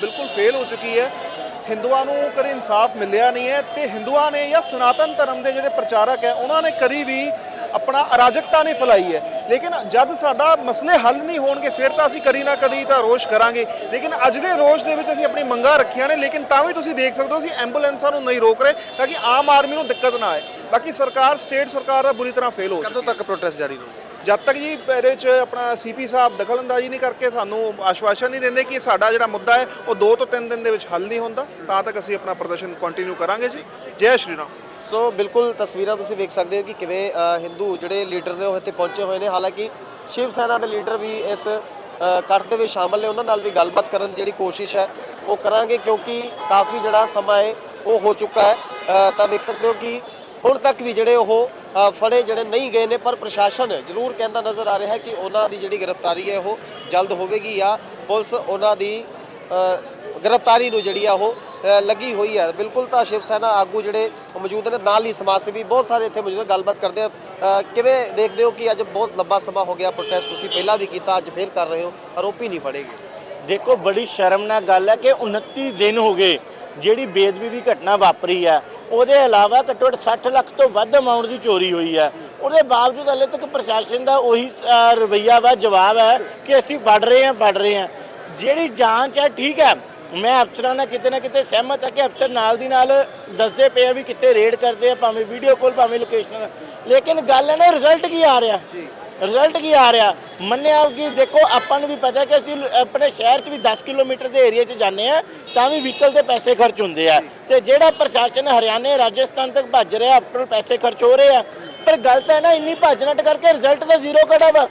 ਬਿਲਕੁਲ ਫੇਲ ਹੋ ਚੁੱਕੀ ਹੈ। ਹਿੰਦੂਆਂ ਨੂੰ ਕਦੇ ਇਨਸਾਫ ਮਿਲਿਆ ਨਹੀਂ ਹੈ ਤੇ ਹਿੰਦੂਆਂ ਨੇ ਜਾਂ ਸਨਾਤਨ ਧਰਮ ਦੇ ਜਿਹੜੇ ਪ੍ਰਚਾਰਕ ਹੈ ਉਹਨਾਂ ਨੇ ਕਦੀ ਵੀ ਆਪਣਾ ਅਰਾਜਕਤਾ ਨਹੀਂ ਫੈਲਾਈ ਹੈ। ਲੇਕਿਨ ਜਦ ਸਾਡਾ ਮਸਲੇ ਹੱਲ ਨਹੀਂ ਹੋਣਗੇ ਫਿਰ ਤਾਂ ਅਸੀਂ ਕਦੀ ਨਾ ਕਦੀ ਤਾਂ ਰੋਸ਼ ਕਰਾਂਗੇ। ਲੇਕਿਨ ਅੱਜ ਦੇ ਰੋਸ਼ ਦੇ ਵਿੱਚ ਅਸੀਂ ਆਪਣੀ ਮੰਗਾਂ ਰੱਖੀਆਂ ਨੇ ਲੇਕਿਨ ਤਾਂ ਵੀ ਤੁਸੀਂ ਦੇਖ ਸਕਦੇ ਹੋ ਅਸੀਂ ਐਂਬੂਲੈਂਸਾਂ ਨੂੰ ਨਹੀਂ ਰੋਕ ਰਹੇ ਤਾਂ ਕਿ ਆਮ ਆਦਮੀ ਨੂੰ ਦਿੱਕਤ ਨਾ ਆਏ। ਬਾਕੀ ਸਰਕਾਰ ਸਟੇਟ ਸਰਕਾਰ ਦਾ ਬੁਰੀ ਤਰ੍ਹਾਂ ਫੇਲ ਹੋ ਚੁੱਕੀ ਕਦੋਂ ਤੱਕ ਪ੍ਰੋਟੈਸਟ ਜਾਰੀ ਰਹੂ ਜਦ ਤੱਕ ਜੀ ਇਹਦੇ 'ਚ ਆਪਣਾ ਸੀਪੀ ਸਾਹਿਬ ਦਖਲਅੰਦਾਜ਼ੀ ਨਹੀਂ ਕਰਕੇ ਸਾਨੂੰ ਆਸ਼ਵਾਸਨ ਨਹੀਂ ਦਿੰਦੇ ਕਿ ਸਾਡਾ ਜਿਹੜਾ ਮੁੱਦਾ ਹੈ, ਉਹ 2 ਤੋਂ 3 ਦਿਨ ਦੇ ਵਿੱਚ ਹੱਲ ਨਹੀਂ ਹੁੰਦਾ, ਤਾਂ ਤੱਕ ਅਸੀਂ ਆਪਣਾ ਪ੍ਰਦਰਸ਼ਨ ਕੰਟੀਨਿਊ ਕਰਾਂਗੇ ਜੀ। ਜੈ ਸ਼੍ਰੀ ਰਾਮ। ਸੋ ਬਿਲਕੁਲ ਤਸਵੀਰਾਂ ਤੁਸੀਂ ਵੇਖ ਸਕਦੇ ਹੋ ਕਿ ਕਿਵੇਂ ਹਿੰਦੂ ਜਿਹੜੇ ਲੀਡਰ ਨੇ ਉਹ ਇੱਥੇ ਪਹੁੰਚੇ ਹੋਏ ਨੇ। ਹਾਲਾਂਕਿ ਸ਼ਿਵ ਸੈਨਾ ਦੇ ਲੀਡਰ ਵੀ ਇਸ ਕੱਟ ਦੇ ਵਿੱਚ ਸ਼ਾਮਲ ਨੇ। ਉਹਨਾਂ ਨਾਲ ਵੀ ਗੱਲਬਾਤ ਕਰਨ ਦੀ ਜਿਹੜੀ ਕੋਸ਼ਿਸ਼ ਹੈ, ਉਹ ਕਰਾਂਗੇ ਕਿਉਂਕਿ ਕਾਫੀ ਜਿਹੜਾ ਸਮਾਂ ਹੈ, ਉਹ ਹੋ ਚੁੱਕਾ ਹੈ। ਤਾਂ ਦੇਖ ਸਕਦੇ ਹੋ ਕਿ ਹੁਣ ਤੱਕ ਵੀ ਜਿਹੜੇ ਉਹ ਫੜੇ ਜਿਹੜੇ ਨਹੀਂ ਗਏ ਨੇ, ਪਰ ਪ੍ਰਸ਼ਾਸਨ ਜ਼ਰੂਰ ਕਹਿੰਦਾ ਨਜ਼ਰ ਆ ਰਿਹਾ ਹੈ ਕਿ ਉਹਨਾਂ ਦੀ ਜਿਹੜੀ ਗ੍ਰਿਫਤਾਰੀ ਹੈ ਉਹ ਜਲਦ ਹੋਵੇਗੀ ਜਾਂ ਪੁਲਿਸ ਉਹਨਾਂ ਦੀ ਗ੍ਰਿਫਤਾਰੀ ਨੂੰ ਜਿਹੜੀ ਆ ਉਹ ਲੱਗੀ ਹੋਈ ਹੈ। ਬਿਲਕੁਲ ਤਾਂ ਸ਼ਿਵ ਸੈਨਾ ਆਗੂ ਜਿਹੜੇ ਮੌਜੂਦ ਨੇ, ਨਾਲ ਹੀ ਸਮਾਜ ਸੇਵੀ ਬਹੁਤ ਸਾਰੇ ਇੱਥੇ ਮੌਜੂਦ ਨੇ, ਗੱਲਬਾਤ ਕਰਦੇ ਆ। ਕਿਵੇਂ ਦੇਖਦੇ ਹੋ ਕਿ ਅੱਜ ਬਹੁਤ ਲੰਬਾ ਸਮਾਂ ਹੋ ਗਿਆ ਪ੍ਰੋਟੈਸਟ ਤੁਸੀਂ ਪਹਿਲਾਂ ਵੀ ਕੀਤਾ, ਅੱਜ ਫੇਰ ਕਰ ਰਹੇ ਹੋ ਆਰੋਪੀ ਨਹੀਂ ਫੜੇਗੇ ਦੇਖੋ, ਬੜੀ ਸ਼ਰਮਨਾਕ ਗੱਲ ਹੈ ਕਿ 29 ਦਿਨ ਹੋ ਗਏ ਜਿਹੜੀ ਬੇਦਬੀ ਦੀ ਘਟਨਾ ਵਾਪਰੀ ਆ ਉਹਦੇ ਇਲਾਵਾ ਘੱਟੋ ਘੱਟ 60 ਲੱਖ ਤੋਂ ਵੱਧ ਅਮਾਉਂਟ ਦੀ ਚੋਰੀ ਹੋਈ ਹੈ। ਉਹਦੇ ਬਾਵਜੂਦ ਹਲੇ ਤੱਕ ਪ੍ਰਸ਼ਾਸਨ ਦਾ ਉਹੀ ਅ, ਰਵੱਈਆ ਵਾ ਜਵਾਬ ਹੈ ਕਿ ਅਸੀਂ ਫੜ ਰਹੇ ਹਾਂ ਫੜ ਰਹੇ ਹਾਂ। ਜਿਹੜੀ ਜਾਂਚ ਹੈ ਠੀਕ ਹੈ ਮੈਂ ਅਫਸਰਾਂ ਨਾਲ ਕਿਤੇ ਨਾ ਕਿਤੇ ਸਹਿਮਤ ਹਾਂ ਕਿ ਅਫਸਰ ਨਾਲ ਦੀ ਨਾਲ ਦੱਸਦੇ ਪਏ ਆ ਵੀ ਕਿੱਥੇ ਰੇਡ ਕਰਦੇ ਆ ਭਾਵੇਂ ਵੀਡੀਓ ਕਾਲ ਭਾਵੇਂ ਲੋਕੇਸ਼ਨ ਲੇਕਿਨ ਗੱਲ ਹੈ ਨਾ ਰਿਜ਼ਲਟ ਕੀ ਆ ਰਿਹਾ? ਰਿਜ਼ਲਟ ਕੀ ਆ ਰਿਹਾ? ਮੰਨਿਆ ਕਿ ਦੇਖੋ ਆਪਾਂ ਨੂੰ ਵੀ ਪਤਾ ਕਿ ਅਸੀਂ ਆਪਣੇ ਸ਼ਹਿਰ 'ਚ ਵੀ 10 ਕਿਲੋਮੀਟਰ ਦੇ ਏਰੀਆ 'ਚ ਜਾਂਦੇ ਆ ਤਾਂ ਵੀ ਵਹੀਕਲ ਦੇ ਪੈਸੇ ਖਰਚ ਹੁੰਦੇ ਆ। ਤੇ ਜਿਹੜਾ ਪ੍ਰਸ਼ਾਸਨ ਹਰਿਆਣੇ ਰਾਜਸਥਾਨ ਤੱਕ ਭੱਜ ਰਿਹਾ ਆਫਟਰ ਪੈਸੇ ਖਰਚ ਹੋ ਰਹੇ ਆ। ਪਰ ਗੱਲ ਤਾਂ ਹੈ ਨਾ ਇੰਨੀ ਭੱਜ ਨੱਟ ਕਰਕੇ ਰਿਜ਼ਲਟ ਤਾਂ ਜ਼ੀਰੋ ਖੜਾ ਵਾ?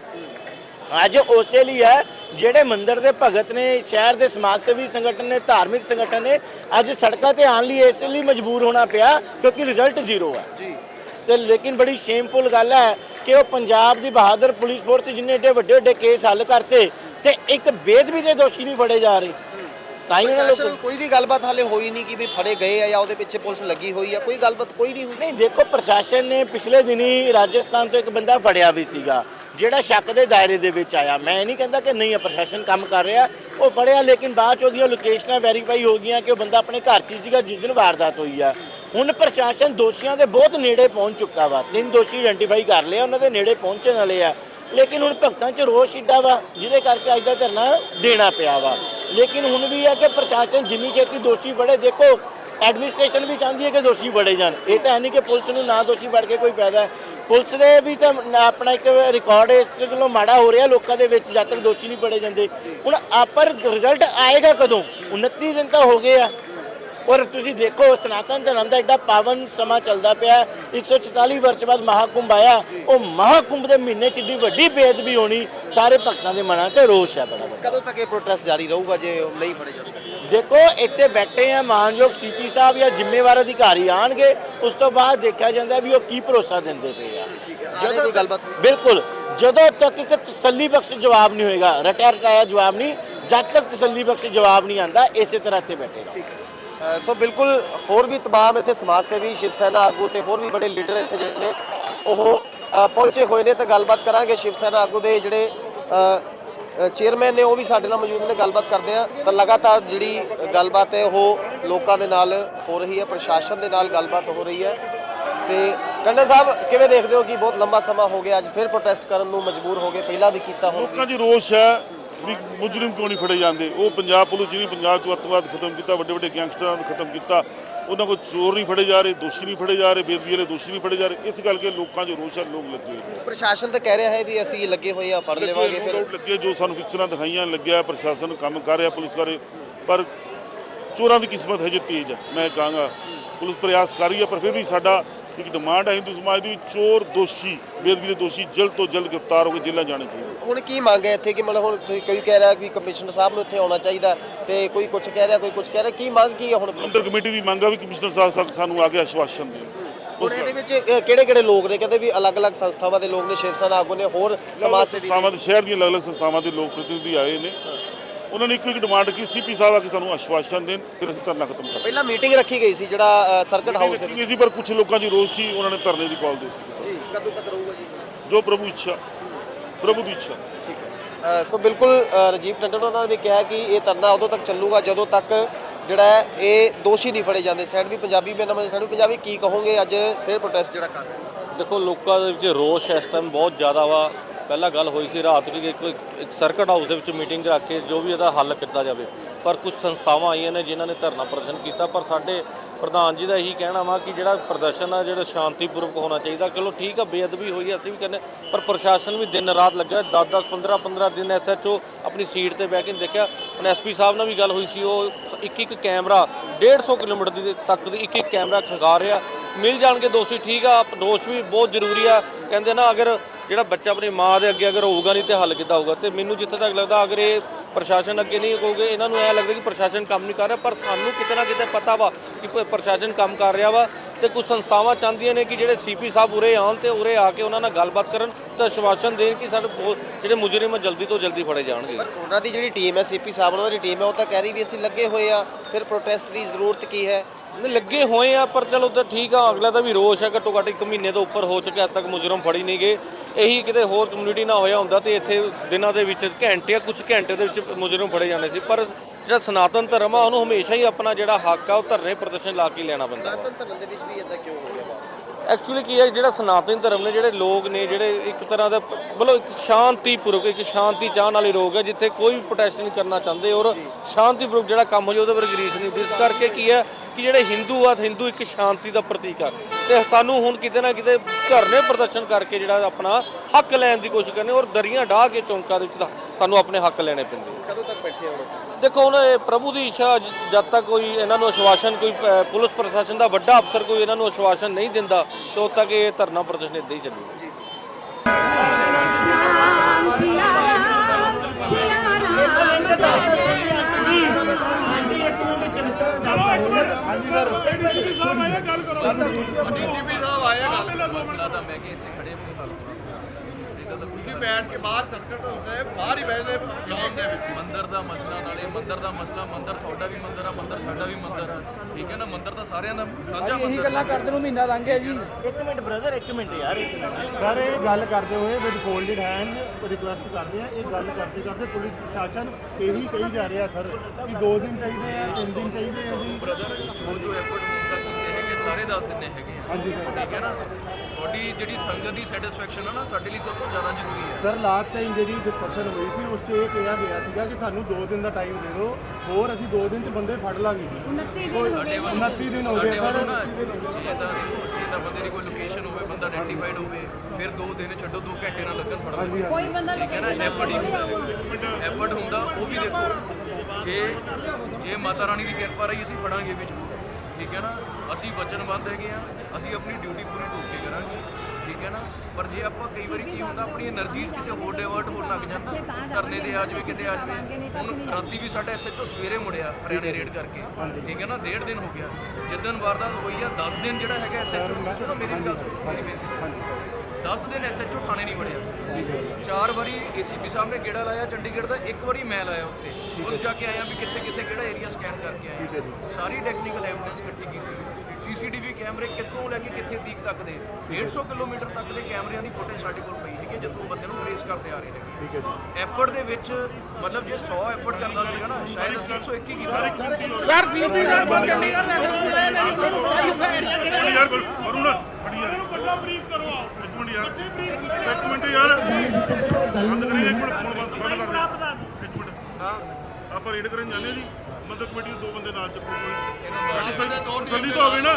ਅੱਜ ਉਸੇ ਲਈ ਹੈ ਜਿਹੜੇ ਮੰਦਿਰ ਦੇ ਭਗਤ ਨੇ ਸ਼ਹਿਰ ਦੇ ਸਮਾਜ ਸੇਵੀ ਸੰਗਠਨ ਨੇ ਧਾਰਮਿਕ ਸੰਗਠਨ ਨੇ ਅੱਜ ਸੜਕਾਂ ਤੇ ਆਉਣ ਲਈ ਇਸ ਲਈ ਮਜਬੂਰ ਹੋਣਾ ਪਿਆ ਕਿਉਂਕਿ ਰਿਜ਼ਲਟ ਜ਼ੀਰੋ ਹੈ ਜੀ। ਤੇ ਲੇਕਿਨ ਬੜੀ ਸ਼ੇਮਫੁਲ ਗੱਲ ਹੈ ਕਿ ਉਹ ਪੰਜਾਬ ਦੀ ਬਹਾਦਰ ਪੁਲਿਸ ਫੋਰਸ ਜਿਹਨੇ ਏਡੇ ਵੱਡੇ ਵੱਡੇ ਕੇਸ ਹੱਲ ਕਰਤੇ ਤੇ ਇੱਕ ਬੇਦਬੀ ਦੇ ਦੋਸ਼ੀ ਨਹੀਂ ਫੜੇ ਜਾ ਰਹੇ। ਤਾਂ ਹੀ ਉਹਨਾਂ ਪ੍ਰਸ਼ਾਸਨ ਲੋਕ ਕੋਈ ਵੀ ਗੱਲਬਾਤ ਹਾਲੇ ਹੋਈ ਨਹੀਂ ਕਿ ਵੀ ਫੜੇ ਗਏ ਆ ਜਾਂ ਉਹਦੇ ਪਿੱਛੇ ਪੁਲਿਸ ਲੱਗੀ ਹੋਈ ਆ ਕੋਈ ਗੱਲਬਾਤ ਕੋਈ ਨਹੀਂ ਹੋਈ। ਨਹੀਂ ਦੇਖੋ ਪ੍ਰਸ਼ਾਸਨ ਨੇ ਪਿਛਲੇ ਦਿਨੀ ਰਾਜਸਥਾਨ ਤੋਂ ਇੱਕ ਬੰਦਾ ਫੜਿਆ ਵੀ ਸੀਗਾ ਜਿਹੜਾ ਸ਼ੱਕ ਦੇ ਦਾਇਰੇ ਦੇ ਵਿੱਚ ਆਇਆ। ਮੈਂ ਇਹ ਨਹੀਂ ਕਹਿੰਦਾ ਕਿ ਨਹੀਂ ਹੈ ਪ੍ਰਸ਼ਾਸਨ ਕੰਮ ਕਰ ਰਿਹਾ। ਉਹ ਫੜਿਆ ਲੇਕਿਨ ਬਾਅਦ ਚ ਉਹਦੀਆਂ ਲੋਕੇਸ਼ਨਾਂ ਵੈਰੀਫਾਈ ਹੋ ਗਈਆਂ ਕਿ ਉਹ ਬੰਦਾ ਆਪਣੇ ਘਰ 'ਚ ਹੀ ਸੀਗਾ ਜਿਸ ਦਿਨ ਵਾਰਦਾਤ ਹੋਈ ਆ। ਹੁਣ ਪ੍ਰਸ਼ਾਸਨ ਦੋਸ਼ੀਆਂ ਦੇ ਬਹੁਤ ਨੇੜੇ ਪਹੁੰਚ ਚੁੱਕਾ ਵਾ। ਤਿੰਨ ਦੋਸ਼ੀ ਆਇਡੈਂਟੀਫਾਈ ਕਰ ਲਿਆ ਉਹਨਾਂ ਦੇ ਨੇੜੇ ਪਹੁੰਚਣ ਵਾਲੇ ਆ। ਲੇਕਿਨ ਹੁਣ ਭਗਤਾਂ 'ਚ ਰੋਸ਼ ਇੱਡਾ ਵਾ, ਜਿਹਦੇ ਕਰਕੇ ਅੱਜ ਦਾ ਧਰਨਾ ਦੇਣਾ ਪਿਆ ਵਾ। ਲੇਕਿਨ ਹੁਣ ਵੀ ਆ ਕਿ ਪ੍ਰਸ਼ਾਸਨ ਜਿੰਨੀ ਛੇਤੀ ਦੋਸ਼ੀ ਫੜੇ, ਦੇਖੋ ਐਡਮਿਨਿਸਟ੍ਰੇਸ਼ਨ ਵੀ ਚਾਹੁੰਦੀ ਹੈ ਕਿ ਦੋਸ਼ੀ ਫੜੇ ਜਾਣ। ਇਹ ਤਾਂ ਹੈ ਨਹੀਂ ਕਿ ਪੁਲਿਸ ਨੂੰ ਨਾ ਦੋਸ਼ੀ ਫੜ ਕੇ ਕੋਈ ਫਾਇਦਾ ਹੈ। ਪੁਲਿਸ ਦੇ ਵੀ ਤਾਂ ਆਪਣਾ ਇੱਕ ਰਿਕਾਰਡ ਇਸ ਤੋਂ ਮਾੜਾ ਹੋ ਰਿਹਾ ਲੋਕਾਂ ਦੇ ਵਿੱਚ, ਜਦ ਤੱਕ ਦੋਸ਼ੀ ਨਹੀਂ ਫੜੇ ਜਾਂਦੇ। ਹੁਣ ਆਪਰ ਰਿਜ਼ਲਟ ਆਏਗਾ ਕਦੋਂ? 29 ਦਿਨ ਤਾਂ ਹੋ ਗਏ ਆ। ਔਰ ਤੁਸੀਂ ਦੇਖੋ ਸਨਾਤਨ ਧਰਮ ਦਾ ਐਡਾ ਪਾਵਨ ਸਮਾਂ ਚੱਲਦਾ ਪਿਆ 144 ਵਰਸ਼ ਬਾਅਦ ਮਹਾਕੁੰਭ ਆਇਆ। ਉਹ ਮਹਾਕੁੰਭ ਦੇ ਮਹੀਨੇ ਚ ਏਡੀ ਵੱਡੀ ਬੇਅਦਬੀ ਹੋਣੀ ਸਾਰੇ ਭਗਤਾਂ ਦੇ ਮਨਾਂ 'ਚ ਰੋਸ਼ ਹੈ ਬੜਾ ਕਦੋਂ ਤੱਕ ਇਹ ਪ੍ਰੋਟੈਸਟ ਜਾਰੀ ਰਹੂਗਾ ਜੇ ਨਹੀਂ ਫੜੇ ਜਾਂਦੇ ਦੇਖੋ ਇੱਥੇ ਬੈਠੇ ਆ ਮਾਨਯੋਗ ਸੀਪੀ ਸਾਹਿਬ ਜਾਂ ਜ਼ਿੰਮੇਵਾਰ ਅਧਿਕਾਰੀ ਆਣਗੇ ਉਸ ਤੋਂ ਬਾਅਦ ਦੇਖਿਆ ਜਾਂਦਾ ਵੀ ਉਹ ਕੀ ਭਰੋਸਾ ਦਿੰਦੇ ਪਏ ਆ। ਹਾਲੇ ਕੋਈ ਗੱਲਬਾਤ? ਬਿਲਕੁਲ। ਜਦੋਂ ਤੱਕ ਇੱਕ ਤਸੱਲੀ ਬਖਸ਼ ਜਵਾਬ ਨਹੀਂ ਹੋਏਗਾ ਰਟਿਆ ਰਟਾਇਆ ਜਵਾਬ ਨਹੀਂ ਜਦ ਤੱਕ ਤਸੱਲੀ ਬਖਸ਼ ਜਵਾਬ ਨਹੀਂ ਆਂਦਾ ਇਸੇ ਤਰ੍ਹਾਂ ਇੱਥੇ ਬੈਠੇ ਸੋ ਬਿਲਕੁਲ ਹੋਰ ਵੀ ਤਮਾਮ ਇੱਥੇ ਸਮਾਜ ਸੇਵੀ, ਸ਼ਿਵ ਸੈਨਾ ਆਗੂ ਤੇ ਹੋਰ ਵੀ ਬੜੇ ਲੀਡਰ ਇੱਥੇ ਜਿਹੜੇ ਨੇ ਉਹ ਪਹੁੰਚੇ ਹੋਏ ਨੇ ਤੇ ਗੱਲਬਾਤ ਕਰਾਂਗੇ। ਸ਼ਿਵ ਸੈਨਾ ਆਗੂ ਦੇ ਜਿਹੜੇ ਚੇਅਰਮੈਨ ਨੇ ਉਹ ਵੀ ਸਾਡੇ ਨਾਲ ਮੌਜੂਦ ਨੇ, ਗੱਲਬਾਤ ਕਰਦੇ ਆ। ਤਾਂ ਲਗਾਤਾਰ ਜਿਹੜੀ ਗੱਲਬਾਤ ਹੈ ਉਹ ਲੋਕਾਂ ਦੇ ਨਾਲ ਹੋ ਰਹੀ ਹੈ, ਪ੍ਰਸ਼ਾਸਨ ਦੇ ਨਾਲ ਗੱਲਬਾਤ ਹੋ ਰਹੀ ਹੈ। ਤੇ ਟੰਡਾ ਸਾਹਿਬ, ਕਿਵੇਂ ਦੇਖਦੇ ਹੋ ਕਿ ਬਹੁਤ ਲੰਬਾ ਸਮਾਂ ਹੋ ਗਿਆ, ਅੱਜ ਫਿਰ ਪ੍ਰੋਟੈਸਟ ਕਰਨ ਨੂੰ ਮਜਬੂਰ ਹੋ ਗਏ, ਪਹਿਲਾਂ ਵੀ ਕੀਤਾ ਹੋਊਗਾ? ਲੋਕਾਂ 'ਚ ਰੋਸ਼ ਹੈ ਵੀ ਮੁਜਰਮ ਕਿਉਂ ਨਹੀਂ ਫੜੇ ਜਾਂਦੇ? ਉਹ ਪੰਜਾਬ ਪੁਲਿਸ ਜਿਹਨੇ ਪੰਜਾਬ 'ਚੋਂ ਅੱਤਵਾਦ ਖਤਮ ਕੀਤਾ ਵੱਡੇ ਵੱਡੇ ਗੈਂਗਸਟਰਾਂ ਨੂੰ ਖਤਮ ਕੀਤਾ ਉਹਨਾਂ ਕੋਲ ਚੋਰ ਨਹੀਂ ਫੜੇ ਜਾ ਰਹੇ ਦੋਸ਼ੀ ਨਹੀਂ ਫੜੇ ਜਾ ਰਹੇ ਬੇਦਬੀ ਵਾਲੇ ਦੋਸ਼ੀ ਨਹੀਂ ਫੜੇ ਜਾ ਰਹੇ। ਇਸ ਕਰਕੇ ਲੋਕਾਂ 'ਚ ਰੋਸ਼ ਹੈ ਲੋਕ ਲੱਗੇ ਹੋਏ ਨੇ। ਪ੍ਰਸ਼ਾਸਨ ਤਾਂ ਕਹਿ ਰਿਹਾ ਹੈ ਵੀ ਅਸੀਂ ਲੱਗੇ ਹੋਏ ਆ ਫੜ ਲਵਾਂਗੇ ਫਿਰ। doubt ਲੱਗੇ ਜੋ ਸਾਨੂੰ ਪਿਕਚਰਾਂ ਦਿਖਾਈਆਂ ਲੱਗਿਆ ਪ੍ਰਸ਼ਾਸਨ ਕੰਮ ਕਰ ਰਿਹਾ ਪੁਲਿਸ ਕਰੇ ਪਰ ਚੋਰਾਂ ਦੀ ਕਿਸਮਤ ਹਜੇ ਤੇਜ਼ ਹੈ। ਮੈਂ ਕਹਾਂਗਾ ਪੁਲਿਸ ਪ੍ਰਯਾਸ ਕਰ ਰਹੀ ਹੈ ਪਰ ਫਿਰ ਵੀ ਸਾਡਾ ਇੱਕ ਡਿਮਾਂਡ ਹੈ ਹਿੰਦੂ ਸਮਾਜ ਦੀ ਵੀ ਚੋਰ ਦੋਸ਼ੀ ਬੇਦਬੀ ਦੇ ਦੋਸ਼ੀ ਜਲਦ ਤੋਂ ਜਲਦ ਗ੍ਰਿਫਤਾਰ ਹੋ ਕੇ ਜੇਲ੍ਹਾਂ ਜਾਣੇ ਚਾਹੀਦੇ ਹੁਣ ਕੀ ਮੰਗ ਹੈ ਇੱਥੇ ਕਿ ਮਤਲਬ ਹੁਣ ਤੁਸੀਂ ਕੋਈ ਕਹਿ ਰਿਹਾ ਕਿ ਕਮਿਸ਼ਨਰ ਸਾਹਿਬ ਨੂੰ ਇੱਥੇ ਆਉਣਾ ਚਾਹੀਦਾ ਤੇ ਕੋਈ ਕੁਝ ਕਹਿ ਰਿਹਾ ਕੋਈ ਕੁਝ ਕਹਿ ਰਿਹਾ ਕੀ ਮੰਗ ਕੀ ਹੈ ਹੁਣ? ਅੰਦਰ ਕਮੇਟੀ ਦੀ ਮੰਗ ਆ ਵੀ ਕਮਿਸ਼ਨਰ ਸਾਹਿਬ ਸਾਨੂੰ ਆ ਕੇ ਆਸ਼ਵਾਸਨ ਦੇਣ। ਹੁਣ ਇਹਦੇ ਵਿੱਚ ਕਿਹੜੇ ਕਿਹੜੇ ਲੋਕ ਨੇ? ਕਹਿੰਦੇ ਵੀ ਅਲੱਗ-ਅਲੱਗ ਸੰਸਥਾਵਾਂ ਦੇ ਲੋਕ ਨੇ ਸ਼ਿਵ ਸੈਨਾ ਆਗੂ ਨੇ ਹੋਰ ਸਮਾਜ ਸੇਵੀ ਸੰਸਥਾਵਾਂ ਦੇ ਸ਼ਹਿਰ ਦੀਆਂ ਅਲੱਗ-ਅਲੱਗ ਸੰਸਥਾਵਾਂ ਦੇ ਲੋਕ ਪ੍ਰਤੀਨਿਧੀ ਆਏ ਨੇ। ਉਹਨਾਂ ਨੇ ਇੱਕੋ ਇੱਕ ਡਿਮਾਂਡ ਕੀਤੀ ਸੀਪੀ ਸਾਹਿਬ ਆ ਕੇ ਸਾਨੂੰ ਆਸ਼ਵਾਸਨ ਦੇਣ ਫਿਰ ਅਸੀਂ ਧਰਨਾ ਖਤਮ ਕਰਾਂਗੇ ਪਹਿਲਾਂ ਮੀਟਿੰਗ ਰੱਖੀ ਗਈ ਸੀ ਜਿਹੜਾ ਸਰਕਟ ਹਾਊਸ ਦੇ ਸੀ ਪਰ ਕੁਝ ਲੋਕਾਂ 'ਚ ਰੋਸ ਸੀ ਉਹਨਾਂ ਨੇ ਧਰਨੇ ਦੀ ਕਾਲ ਦੇ ਦਿੱਤੀ। ਜੀ ਕਦੋਂ ਤੱਕ ਰਹੂਗਾ ਜੀ? ਜੋ ਪ੍ਰਭੂ ਇੱਛਾ ਪ੍ਰਭੂ ਦੀ ਇੱਛਾ। ਸੋ ਬਿਲਕੁਲ ਰਾਜੀਵ ਟੰਡਨ ਉਹਨਾਂ ਨੇ ਕਿਹਾ ਕਿ ਇਹ ਧਰਨਾ ਉਦੋਂ ਤੱਕ ਚੱਲੂਗਾ ਜਦੋਂ ਤੱਕ ਜਿਹੜਾ ਇਹ ਦੋਸ਼ੀ ਨਹੀਂ ਫੜੇ ਜਾਂਦੇ। ਸੈਂਡ ਵੀ ਪੰਜਾਬੀ ਮੇਰੇ ਨਾਲ ਸੈਂਡ ਵੀ ਪੰਜਾਬੀ ਕੀ ਕਹੋਗੇ? ਅੱਜ ਫਿਰ ਪ੍ਰੋਟੈਸਟ ਜਿਹੜਾ ਕਰ ਰਹੇ ਦੇਖੋ ਲੋਕਾਂ ਦੇ ਵਿੱਚ ਰੋਸ਼ ਇਸ ਟਾਈਮ ਬਹੁਤ ਜ਼ਿਆਦਾ ਵਾ। ਪਹਿਲਾਂ ਗੱਲ ਹੋਈ ਸੀ ਰਾਤ ਵੀ ਕਿ ਇੱਕ ਇੱਕ ਸਰਕਟ ਹਾਊਸ ਦੇ ਵਿੱਚ ਮੀਟਿੰਗ ਰੱਖ ਕੇ ਜੋ ਵੀ ਇਹਦਾ ਹੱਲ ਕੀਤਾ ਜਾਵੇ। ਪਰ ਕੁਝ ਸੰਸਥਾਵਾਂ ਆਈਆਂ ਨੇ ਜਿਨ੍ਹਾਂ ਨੇ ਧਰਨਾ ਪ੍ਰਦਰਸ਼ਨ ਕੀਤਾ, ਪਰ ਸਾਡੇ ਪ੍ਰਧਾਨ ਜੀ ਦਾ ਇਹੀ ਕਹਿਣਾ ਵਾ ਕਿ ਜਿਹੜਾ ਪ੍ਰਦਰਸ਼ਨ ਆ, ਜਿਹੜਾ ਸ਼ਾਂਤੀਪੂਰਵਕ ਹੋਣਾ ਚਾਹੀਦਾ। ਚਲੋ ਠੀਕ ਆ, ਬੇਅਦਬੀ ਹੋਈ ਅਸੀਂ ਵੀ ਕਹਿੰਦੇ, ਪਰ ਪ੍ਰਸ਼ਾਸਨ ਵੀ ਦਿਨ ਰਾਤ ਲੱਗਾ 10 10 15 15 ਦਿਨ ਐਸਐਚਓ ਆਪਣੀ ਸੀਟ ਤੇ ਬਹਿ ਕੇ ਦੇਖਿਆ। ਹੁਣ ਐਸਪੀ ਸਾਹਿਬ ਨਾਲ ਵੀ ਗੱਲ ਹੋਈ ਸੀ, ਉਹ ਇੱਕ ਇੱਕ ਕੈਮਰਾ 150 ਕਿਲੋਮੀਟਰ ਦੀ ਤੱਕ ਦੀ ਇੱਕ ਇੱਕ ਕੈਮਰਾ ਖੰਗਾ ਰਿਹਾ। ਮਿਲ ਜਾਣਗੇ ਦੋਸ਼ੀ, ਠੀਕ ਆ ਦੋਸ਼ ਵੀ ਬਹੁਤ ਜ਼ਰੂਰੀ ਆ। ਕਹਿੰਦੇ ਨਾ, ਅਗਰ ਜਿਹੜਾ ਬੱਚਾ ਆਪਣੀ ਮਾਂ ਦੇ ਅੱਗੇ ਅਗਰ ਹੋਊਗਾ ਨਹੀਂ ਤੇ ਹੱਲ ਕਿੱਦਾਂ ਹੋਊਗਾ? ਤੇ ਮੈਨੂੰ ਜਿੱਥੇ ਤੱਕ ਲੱਗਦਾ ਅਗਰ ਇਹ ਪ੍ਰਸ਼ਾਸਨ ਅੱਗੇ ਨਹੀਂ ਕਹੋਗੇ ਇਹਨਾਂ ਨੂੰ ਐ ਲੱਗਦਾ ਕਿ ਪ੍ਰਸ਼ਾਸਨ ਕੰਮ ਨਹੀਂ ਕਰ ਰਿਹਾ, ਪਰ ਸਾਨੂੰ ਕਿਤੇ ਨਾ ਕਿਤੇ ਪਤਾ ਵਾ ਕਿ ਪ- ਪ੍ਰਸ਼ਾਸਨ ਕੰਮ ਕਰ ਰਿਹਾ ਵਾ ਤੇ ਕੁਝ ਸੰਸਥਾਵਾਂ ਚਾਹੁੰਦੀਆਂ ਨੇ ਕਿ ਜਿਹੜੇ ਸੀਪੀ ਸਾਹਿਬ ਉਰੇ ਆਉਣ ਤੇ ਉਰੇ ਆ ਕੇ ਉਹਨਾਂ ਨਾਲ ਗੱਲਬਾਤ ਕਰਨ ਤੇ ਆਸ਼ਵਾਸਨ ਦੇਣ ਕਿ ਸਾਡੇ ਬਹੁਤ- ਜਿਹੜੇ ਮੁਜਰਮ ਆ, ਜਲਦੀ ਤੋਂ ਜਲਦੀ ਫੜੇ ਜਾਣਗੇ। ਉਹਨਾਂ ਦੀ ਜਿਹੜੀ ਟੀਮ ਹੈ ਸੀਪੀ ਸਾਹਿਬ ਉਹਨਾਂ ਦੀ ਟੀਮ ਹੈ, ਉਹ ਤਾਂ ਕਹਿ ਰਹੀ ਵੀ ਅਸੀਂ ਲੱਗੇ ਹੋਏ ਆ, ਫਿਰ ਪ੍ਰੋਟੈਸਟ ਦੀ ਜ਼ਰੂਰਤ ਕੀ ਹੈ? ਨਹੀਂ ਲੱਗੇ ਹੋਏ ਆ ਪਰ ਚਲੋ ਤਾਂ ਠੀਕ ਆ। ਅਗਲਾ ਤਾਂ ਵੀ ਰੋਸ਼ ਹੈ ਘੱਟੋ ਘੱਟ ਇੱਕ ਮਹੀਨੇ ਤੋਂ ਉੱਪਰ ਹੋ ਚੁੱਕਿਆ ਹੱਦ ਤੱਕ ਮੁਜਰਮ ਫੜੀ ਨਹੀਂ ਗਏ। ਇਹੀ ਕਿਤੇ ਹੋਰ ਕਮਿਊਨਿਟੀ ਨਾ ਹੋਇਆ ਹੁੰਦਾ ਤੇ ਇੱਥੇ ਦਿਨਾਂ ਦੇ ਵਿੱਚ ਘੰਟੇ ਕੁਝ ਘੰਟੇ ਦੇ ਵਿੱਚ ਮੁਜਰਮ ਫੜੇ ਜਾਣੇ ਸੀ। ਪਰ ਜਿਹੜਾ ਸਨਾਤਨ ਧਰਮ ਆ ਉਹਨੂੰ ਹਮੇਸ਼ਾ ਹੀ ਆਪਣਾ ਜਿਹੜਾ ਹੱਕ ਆ ਉਹ ਧਰਨੇ ਪ੍ਰਦਰਸ਼ਨ ਲਾ ਕੇ ਲੈਣਾ ਪੈਂਦਾ ਵਾ। ਧਰਨ ਦੇ ਵਿੱਚ ਵੀ ਇਦਾਂ ਕਿਉਂ ਹੋ ਗਿਆ ਐਕਚੁਅਲੀ ਕੀ ਹੈ ਜਿਹੜਾ ਸਨਾਤਨ ਧਰਮ ਨੇ ਜਿਹੜੇ ਲੋਕ ਨੇ ਜਿਹੜੇ ਇੱਕ ਤਰ੍ਹਾਂ ਦਾ ਮਤਲਬ ਇੱਕ ਸ਼ਾਂਤੀਪੂਰਵਕ ਇੱਕ ਸ਼ਾਂਤੀ ਚਾਹਣ ਵਾਲੇ ਲੋਕ ਹੈ ਜਿੱਥੇ ਕੋਈ ਵੀ ਪ੍ਰੋਟੈਸਟ ਨਹੀਂ ਕਰਨਾ ਚਾਹੁੰਦੇ ਔਰ ਸ਼ਾਂਤੀਪੂਰਵਕ ਜਿਹੜਾ ਕੰਮ ਹੋ ਜਾਏ ਉਹਦੇ ਵਰ ਗਰੀਸ ਨਹੀਂ। ਇਸ ਕਰਕੇ ਕੀ ਹੈ ਕਿ ਜਿਹੜੇ ਹਿੰਦੂ ਆ ਹਿੰਦੂ ਇੱਕ ਸ਼ਾਂਤੀ ਦਾ ਪ੍ਰਤੀਕ ਆ। ਤੇ ਸਾਨੂੰ ਹੁਣ ਕਿਤੇ ਨਾ ਕਿਤੇ ਧਰਨੇ ਪ੍ਰਦਰਸ਼ਨ ਕਰਕੇ ਜਿਹੜਾ ਆਪਣਾ ਹੱਕ ਲੈਣ ਦੀ ਕੋਸ਼ਿਸ਼ ਕਰਨੀ ਔਰ ਦਰੀਆਂ ਢਾਹ ਕੇ ਚੌਂਕਾਂ ਦੇ ਵਿੱਚ ਸਾਨੂੰ ਆਪਣੇ ਹੱਕ ਲੈਣੇ ਪੈਂਦੇ ਆ। ਕਦੋਂ ਤੱਕ ਬੈਠੇ ਹੋ ਦੇਖੋ ਹੁਣ ਇਹ ਪ੍ਰਭੂ ਦੀ ਇੱਛਾ ਜ- ਜਦ ਤੱਕ ਕੋਈ ਇਹਨਾਂ ਨੂੰ ਆਸ਼ਵਾਸਨ ਕੋਈ ਪੁਲਿਸ ਪ੍ਰਸ਼ਾਸਨ ਦਾ ਵੱਡਾ ਅਫਸਰ ਕੋਈ ਇਹਨਾਂ ਨੂੰ ਆਸ਼ਵਾਸਨ ਨਹੀਂ ਦਿੰਦਾ ਤੇ ਉਦ ਤੱਕ ਇਹ ਧਰਨਾ ਪ੍ਰਦਰਸ਼ਨ ਇੱਦਾਂ ਹੀ ਚੱਲੂਗਾ। राम ਡੀਸੀਪੀ ਸਾਹਿਬ ਆਏ ਗੱਲ ਮਸਲਾ ਤਾਂ ਮੈਂ ਕਿ ਇੱਥੇ ਖੜੇ ਵੀ ਨਹੀਂ ਹੱਲ ਤੁਸੀਂ ਬੈਠ ਕੇ ਬਾਹਰ ਸਰਕਟ ਹੁੰਦੇ ਬਾਹਰ ਹੀ ਬੈਠਦੇ ਜਾਮ ਦੇ ਵਿੱਚ। ਮੰਦਰ ਦਾ ਮਸਲਾ ਨਾਲੇ ਮੰਦਰ ਦਾ ਮਸਲਾ ਮੰਦਰ ਤੁਹਾਡਾ ਵੀ ਮੰਦਰ ਆ ਮੰਦਰ ਸਾਡਾ ਵੀ ਮੰਦਰ ਆ। ਠੀਕ ਹੈ ਨਾ ਮੰਦਰ ਤਾਂ ਸਾਰਿਆਂ ਦਾ ਸਾਂਝਾ ਮੰਦਰ ਗੱਲਾਂ ਕਰਦੇ ਨੂੰ ਮਹੀਨਾ ਲੰਘ ਗਿਆ ਜੀ। ਇੱਕ ਮਿੰਟ ਬ੍ਰਦਰ ਇੱਕ ਮਿੰਟ ਯਾਰ ਸਰ ਇਹ ਗੱਲ ਕਰਦੇ ਹੋਏ ਵਿਦ ਫੋਲਡਡ ਹੈਂਡ ਰਿਕੁਐਸਟ ਕਰਦੇ ਆ ਇਹ ਗੱਲ ਕਰਦੇ ਕਰਦੇ ਪੁਲਿਸ ਪ੍ਰਸ਼ਾਸਨ ਇਹੀ ਕਹੀ ਜਾ ਰਿਹਾ ਸਰ ਕਿ 2 ਦਿਨ ਚਾਹੀਦੇ ਆ 3 ਦਿਨ ਚਾਹੀਦੇ ਆ ਜੀ। ਬ੍ਰਦਰ ਜੋ ਜੋ ਐਫਰਟ ਹੁਣ ਤੱਕ ਕੀਤੇ ਹੈਗੇ ਸਾਰੇ ਦੱਸ ਦਿੰਨੇ ਹੈਗੇ ਆ। ਹਾਂਜੀ ਸਰ। ਠੀਕ ਹੈ ਨਾ? ਤੁਹਾਡੀ ਜਿਹੜੀ ਸੰਗਤ ਦੀ ਸੈਟੀਸਫੈਕਸ਼ਨ ਹੈ ਨਾ ਸਾਡੇ ਲਈ ਸਭ ਤੋਂ ਜ਼ਿਆਦਾ ਜ਼ਰੂਰੀ ਹੈ। ਸਰ ਲਾਸਟ ਟਾਈਮ ਜਿਹੜੀ ਡਿਸਕਸ਼ਨ ਹੋਈ ਸੀ ਉਸ 'ਚ ਇਹ ਕਿਹਾ ਗਿਆ ਸੀਗਾ ਕਿ ਸਾਨੂੰ 2 ਦਿਨ ਦਾ ਟਾਈਮ ਦੇ ਦਿਓ ਹੋਰ ਅਸੀਂ 2 ਦਿਨ 'ਚ ਬੰਦੇ ਫੜ ਲਾਂਗੇ। ਜੀ 29 ਦਿਨ ਹੋ ਗਏ। 29 ਦਿਨ ਹੋ ਸਾਡੇ ਗਏ ਵੱਲੋਂ ਸਰ। ਨਾ ਜੇ ਤਾਂ ਦੇਖੋ ਜੇ ਤਾਂ ਬੰਦੇ ਦੀ ਕੋਈ ਲੋਕੇਸ਼ਨ ਹੋਵੇ ਬੰਦਾ ਆਇਡੈਂਟੀਫਾਈਡ ਹੋਵੇ ਫਿਰ 2 ਦਿਨ ਛੱਡੋ 2 ਘੰਟੇ ਨਾਲ ਲੱਗਣ ਥੋੜਾ ਕੋਈ ਬੰਦਾ ਠੀਕ ਹੈ ਨਾ? ਐਫਰਟ ਹੀ ਹੁੰਦਾ ਐਫਰਟ ਹੁੰਦਾ ਉਹ ਵੀ ਦੇਖੋ। ਜੇ ਜੇ ਮਾਤਾ ਰਾਣੀ ਦੀ ਕਿਰਪਾ ਰਹੀ ਅਸੀਂ ਫੜਾਂਗੇ ਵੀ ਜ਼ਰੂਰ ਠੀਕ ਹੈ ਨਾ? ਅਸੀਂ ਵਚਨਬੱਧ ਹੈਗੇ ਆ ਅਸੀਂ ਆਪਣੀ ਡਿਊਟੀ ਪੂਰੀ ਢੋਕੇ ਕਰਾਂਗੇ, ਠੀਕ ਹੈ ਨਾ? ਪਰ ਜੇ ਆਪਾਂ ਕਈ ਵਾਰੀ ਕੀ ਹੁੰਦਾ, ਆਪਣੀ એનર્ਜੀਜ਼ ਕਿਤੇ ਹੋਰ ਡਾਇਵਰਟ ਹੋਣ ਲੱਗ ਜਾਂਦਾ, ਧਰਨੇ ਦੇ ਆ ਜਾਵੇ, ਕਿਤੇ ਆ ਜਾਵੇ। ਹੁਣ ਰਾਤੀ ਵੀ ਸਾਡਾ ਐਸਐਚਓ ਸਵੇਰੇ ਮੁੜਿਆ, ਹਰਿਆਣੇ ਰੇਡ ਕਰਕੇ, ਠੀਕ ਹੈ ਨਾ? ਡੇਢ ਦਿਨ ਹੋ ਗਿਆ। ਜਿੱਦਨ ਵਾਰਦਾਤ ਹੋਈ ਆ 10 ਦਿਨ ਜਿਹੜਾ ਹੈਗਾ ਐਸਐਚਓ ਮੇਰੀ ਗੱਲ ਸੁਣੋ, ਮੇਰੀ ਬੇਨਤੀ 10 ਦਿਨ ਐਸਐਚਓ ਥਾਣੇ ਨਹੀਂ ਵੜਿਆ। ਚਾਰ ਵਾਰੀ ਏਸੀਪੀ ਸਾਹਿਬ ਨੇ ਗੇੜਾ ਲਾਇਆ ਚੰਡੀਗੜ੍ਹ ਦਾ ਇੱਕ ਵਾਰੀ ਮੈਂ ਲਾਇਆ ਉੱਥੇ। ਉਹ ਜਾ ਕੇ ਆਇਆ ਵੀ ਕਿੱਥੇ ਕਿੱਥੇ ਕਿਹੜਾ ਏਰੀਆ ਸਕੈਨ ਕਰਕੇ ਆਇਆ। ਸਾਰੀ ਟੈਕਨੀਕਲ ਐਵੀਡੈਂਸ ਇਕੱਠੀ ਕੀਤੀ। ਸੀਸੀਟੀਵੀ ਕੈਮਰੇ ਕਿੱਥੋਂ ਲੈ ਕੇ ਕਿੱਥੇ ਤੀਕ ਤੱਕ ਦੇ? 150 ਕਿਲੋਮੀਟਰ ਤੱਕ ਦੇ ਕੈਮਰਿਆਂ ਦੀ ਫੁਟੇਜ ਸਾਡੇ ਕੋਲ ਪਈ ਹੈਗੀ ਹੈ, ਜਿੱਥੋਂ ਬੰਦੇ ਨੂੰ ਟ੍ਰੇਸ ਕਰਦੇ ਆ ਰਹੇ ਨੇ ਠੀਕ ਹੈ ਜੀ। ਐਫਰਟ ਦੇ ਵਿੱਚ ਮਤਲਬ ਜੇ 100 ਐਫਰਟ ਕਰਦਾ ਸੀਗਾ ਨਾ ਸ਼ਾਇਦ ਅਸੀਂ 101 ਹੀ ਕੀਤਾ। ਯਾਰ ਵਰੁਣ ਫੜੀ ਯਾਰ ਕੱਲਾ ਬਰੀਫ ਕਰੋ ਮਿੰਟ ਯਾਰ। ਇੱਕ ਮਿੰਟ ਯਾਰ। ਬੰਦ ਕਰੀ ਇੱਕ ਮਿੰਟ ਫੋਨ ਬੰਦ ਬੰਦ ਕਰ ਦੇ। ਇੱਕ ਮਿੰਟ। ਹਾਂ ਆਪਾਂ ਰੇਡ ਕਰਨ ਜਾਂਦੇ ਜੀ। ਮਤਲਬ ਕਮੇਟੀ ਦੇ ਦੋ ਬੰਦੇ ਨਾਲ ਚੱਕੋ। ਤਸੱਲੀ ਤਾਂ ਹੋਵੇ ਨਾ।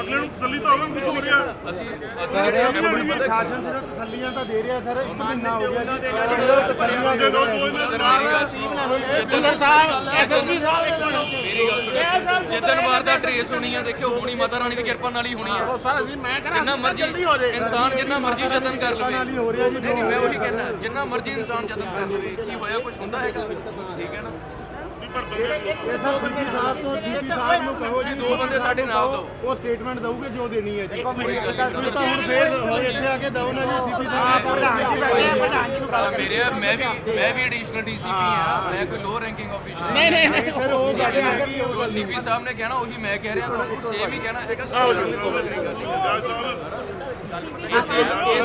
ਅਗਲੇ ਨੂੰ ਤਸੱਲੀ ਤਾਂ ਹੋਵੇ ਕੁਝ ਹੋ ਰਿਹਾ। ਅਸੀਂ ਅਸੀਂ ਪ੍ਰਸ਼ਾਸਨ ਸਿਰਫ ਤਸੱਲੀਆਂ ਤਾਂ ਦੇ ਰਿਹਾ ਸਰ ਇੱਕ ਮਹੀਨਾ ਹੋ ਗਿਆ ਜੀ। ਤਸੱਲੀਆਂ ਦੇ ਦੋ ਦੋ ਜੀ। ਮੇਰੀ ਗੱਲ ਸੁਣੋ। ਜਿੱਦਨ ਵਾਰ ਦਾ ਟ੍ਰੇਸ ਹੋਣੀ ਆ ਦੇਖਿਓ ਹੋਣੀ ਮਾਤਾ ਰਾਣੀ ਦੀ ਕਿਰਪਾ ਨਾਲ ਹੀ ਹੋਣੀ ਆ। ਸਰ ਅਸੀਂ ਮੈਂ ਕਹਿੰਦਾ ਜਿੰਨਾ ਮਰਜ਼ੀ ਇਨਸਾਨ ਜਿੰਨਾ ਮਰਜ਼ੀ ਯਤਨ ਕਰ ਲਵੇ ਨਾਲ ਹੀ ਹੋ ਰਿਹਾ ਜੀ ਨਹੀਂ ਨਹੀਂ, ਮੈਂ ਉਹੀ ਕਹਿਣਾ ਜਿੰਨਾ ਮਰਜ਼ੀ ਇਨਸਾਨ ਯਤਨ ਕਰ ਲਵੇ ਕੀ ਹੋਇਆ ਕੁਝ ਹੁੰਦਾ ਹੈਗਾ ਠੀਕ ਹੈ ਨਾ? ਪਰ ਬੰਦੇ ਇਹ ਸਰ ਸੀਪੀ ਸਾਹਿਬ ਤੋਂ ਸੀਪੀ ਸਾਹਿਬ ਨੂੰ ਕਹੋ ਜੀ ਦੋ ਬੰਦੇ ਸਾਡੇ ਨਾਲ ਦਿਓ। ਉਹ ਸਟੇਟਮੈਂਟ ਦਊਗੇ ਜੋ ਦੇਣੀ ਹੈ ਜੀ। ਤੁਸੀਂ ਤਾਂ ਹੁਣ ਫੇਰ ਹੁਣ ਇੱਥੇ ਆ ਕੇ ਦਓ ਨਾ ਜੀ ਸੀਪੀ ਸਾਹਿਬ ਆ ਮੇਰੇ ਮੈਂ ਵੀ ਮੈਂ ਵੀ ਐਡੀਸ਼ਨਲ ਡੀਸੀਪੀ ਆ ਮੈਂ ਕੋਈ ਲੋ ਰੈਂਕਿੰਗ ਆਫੀਸ਼ਰ ਨਹੀਂ ਨਹੀਂ ਨਹੀਂ ਸਰ ਉਹ ਗੱਲ ਹੈਗੀ ਉਹ ਜੋ ਸੀਪੀ ਸਾਹਿਬ ਨੇ ਕਹਿਣਾ ਉਹੀ ਮੈਂ ਕਹਿ ਰਿਹਾ ਤੁਹਾਨੂੰ ਸੇਮ ਹੀ ਕਹਿਣਾ ਹੈਗਾ ਸਟੇਸ਼ਨ ਦੀ ਕੋਈ ਵੱਖਰੀ ਗੱਲ ਨਹੀਂ। ਜੱਜ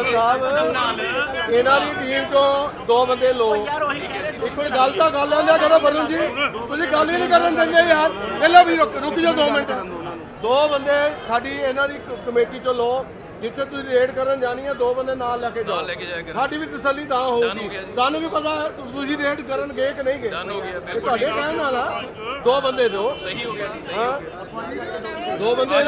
ਸਾਹਿਬ ਇਹਨਾਂ ਦੀ ਟੀਮ ਤੋਂ ਦੋ ਬੰਦੇ ਲੋ ਹੀ ਗੱਲ ਤਾਂ ਗੱਲ ਜਦੋਂ ਵਰੁਣ ਜੀ। ਤੁਸੀਂ ਗੱਲ ਹੀ ਨਹੀਂ ਕਰਨ ਦਿੰਦੇ ਯਾਰ। ਪਹਿਲਾਂ ਵੀ ਰੁਕ ਰੁਕ ਜਾਓ 2 ਮਿੰਟ। ਦੋ ਬੰਦੇ ਸਾਡੀ ਇਹਨਾਂ ਦੀ ਕਮੇਟੀ ਚੋਂ ਲੋ ਜਿੱਥੇ ਤੁਸੀਂ ਰੇਡ ਕਰਨ ਜਾਣੀ ਹੈ ਦੋ ਬੰਦੇ ਨਾਲ ਲੈ ਕੇ ਜਾਓ। ਨਾਲ ਲੈ ਕੇ ਜਾਇਆ ਕਰੋ। ਸਾਡੀ ਵੀ ਤਸੱਲੀ ਤਾਂ ਹੋਊਗੀ। ਸਾਨੂੰ ਵੀ ਪਤਾ ਤੁਸੀਂ ਰੇਡ ਕਰਨ ਗਏ ਕਿ ਨਹੀਂ ਗਏ। ਡਨ ਹੋ ਗਿਆ ਇਹ ਬਿਲਕੁਲ ਤੁਹਾਡੇ ਕਹਿਣ ਨਾਲ ਆ। ਦੋ ਬੰਦੇ ਦਿਓ। ਸਹੀ ਹੋ ਗਿਆ ਜੀ ਸਹੀ ਹੋ। ਗਿਆ। ਦੋ ਬੰਦੇ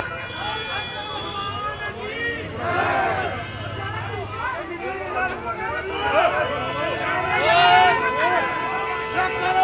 ਤੂੰ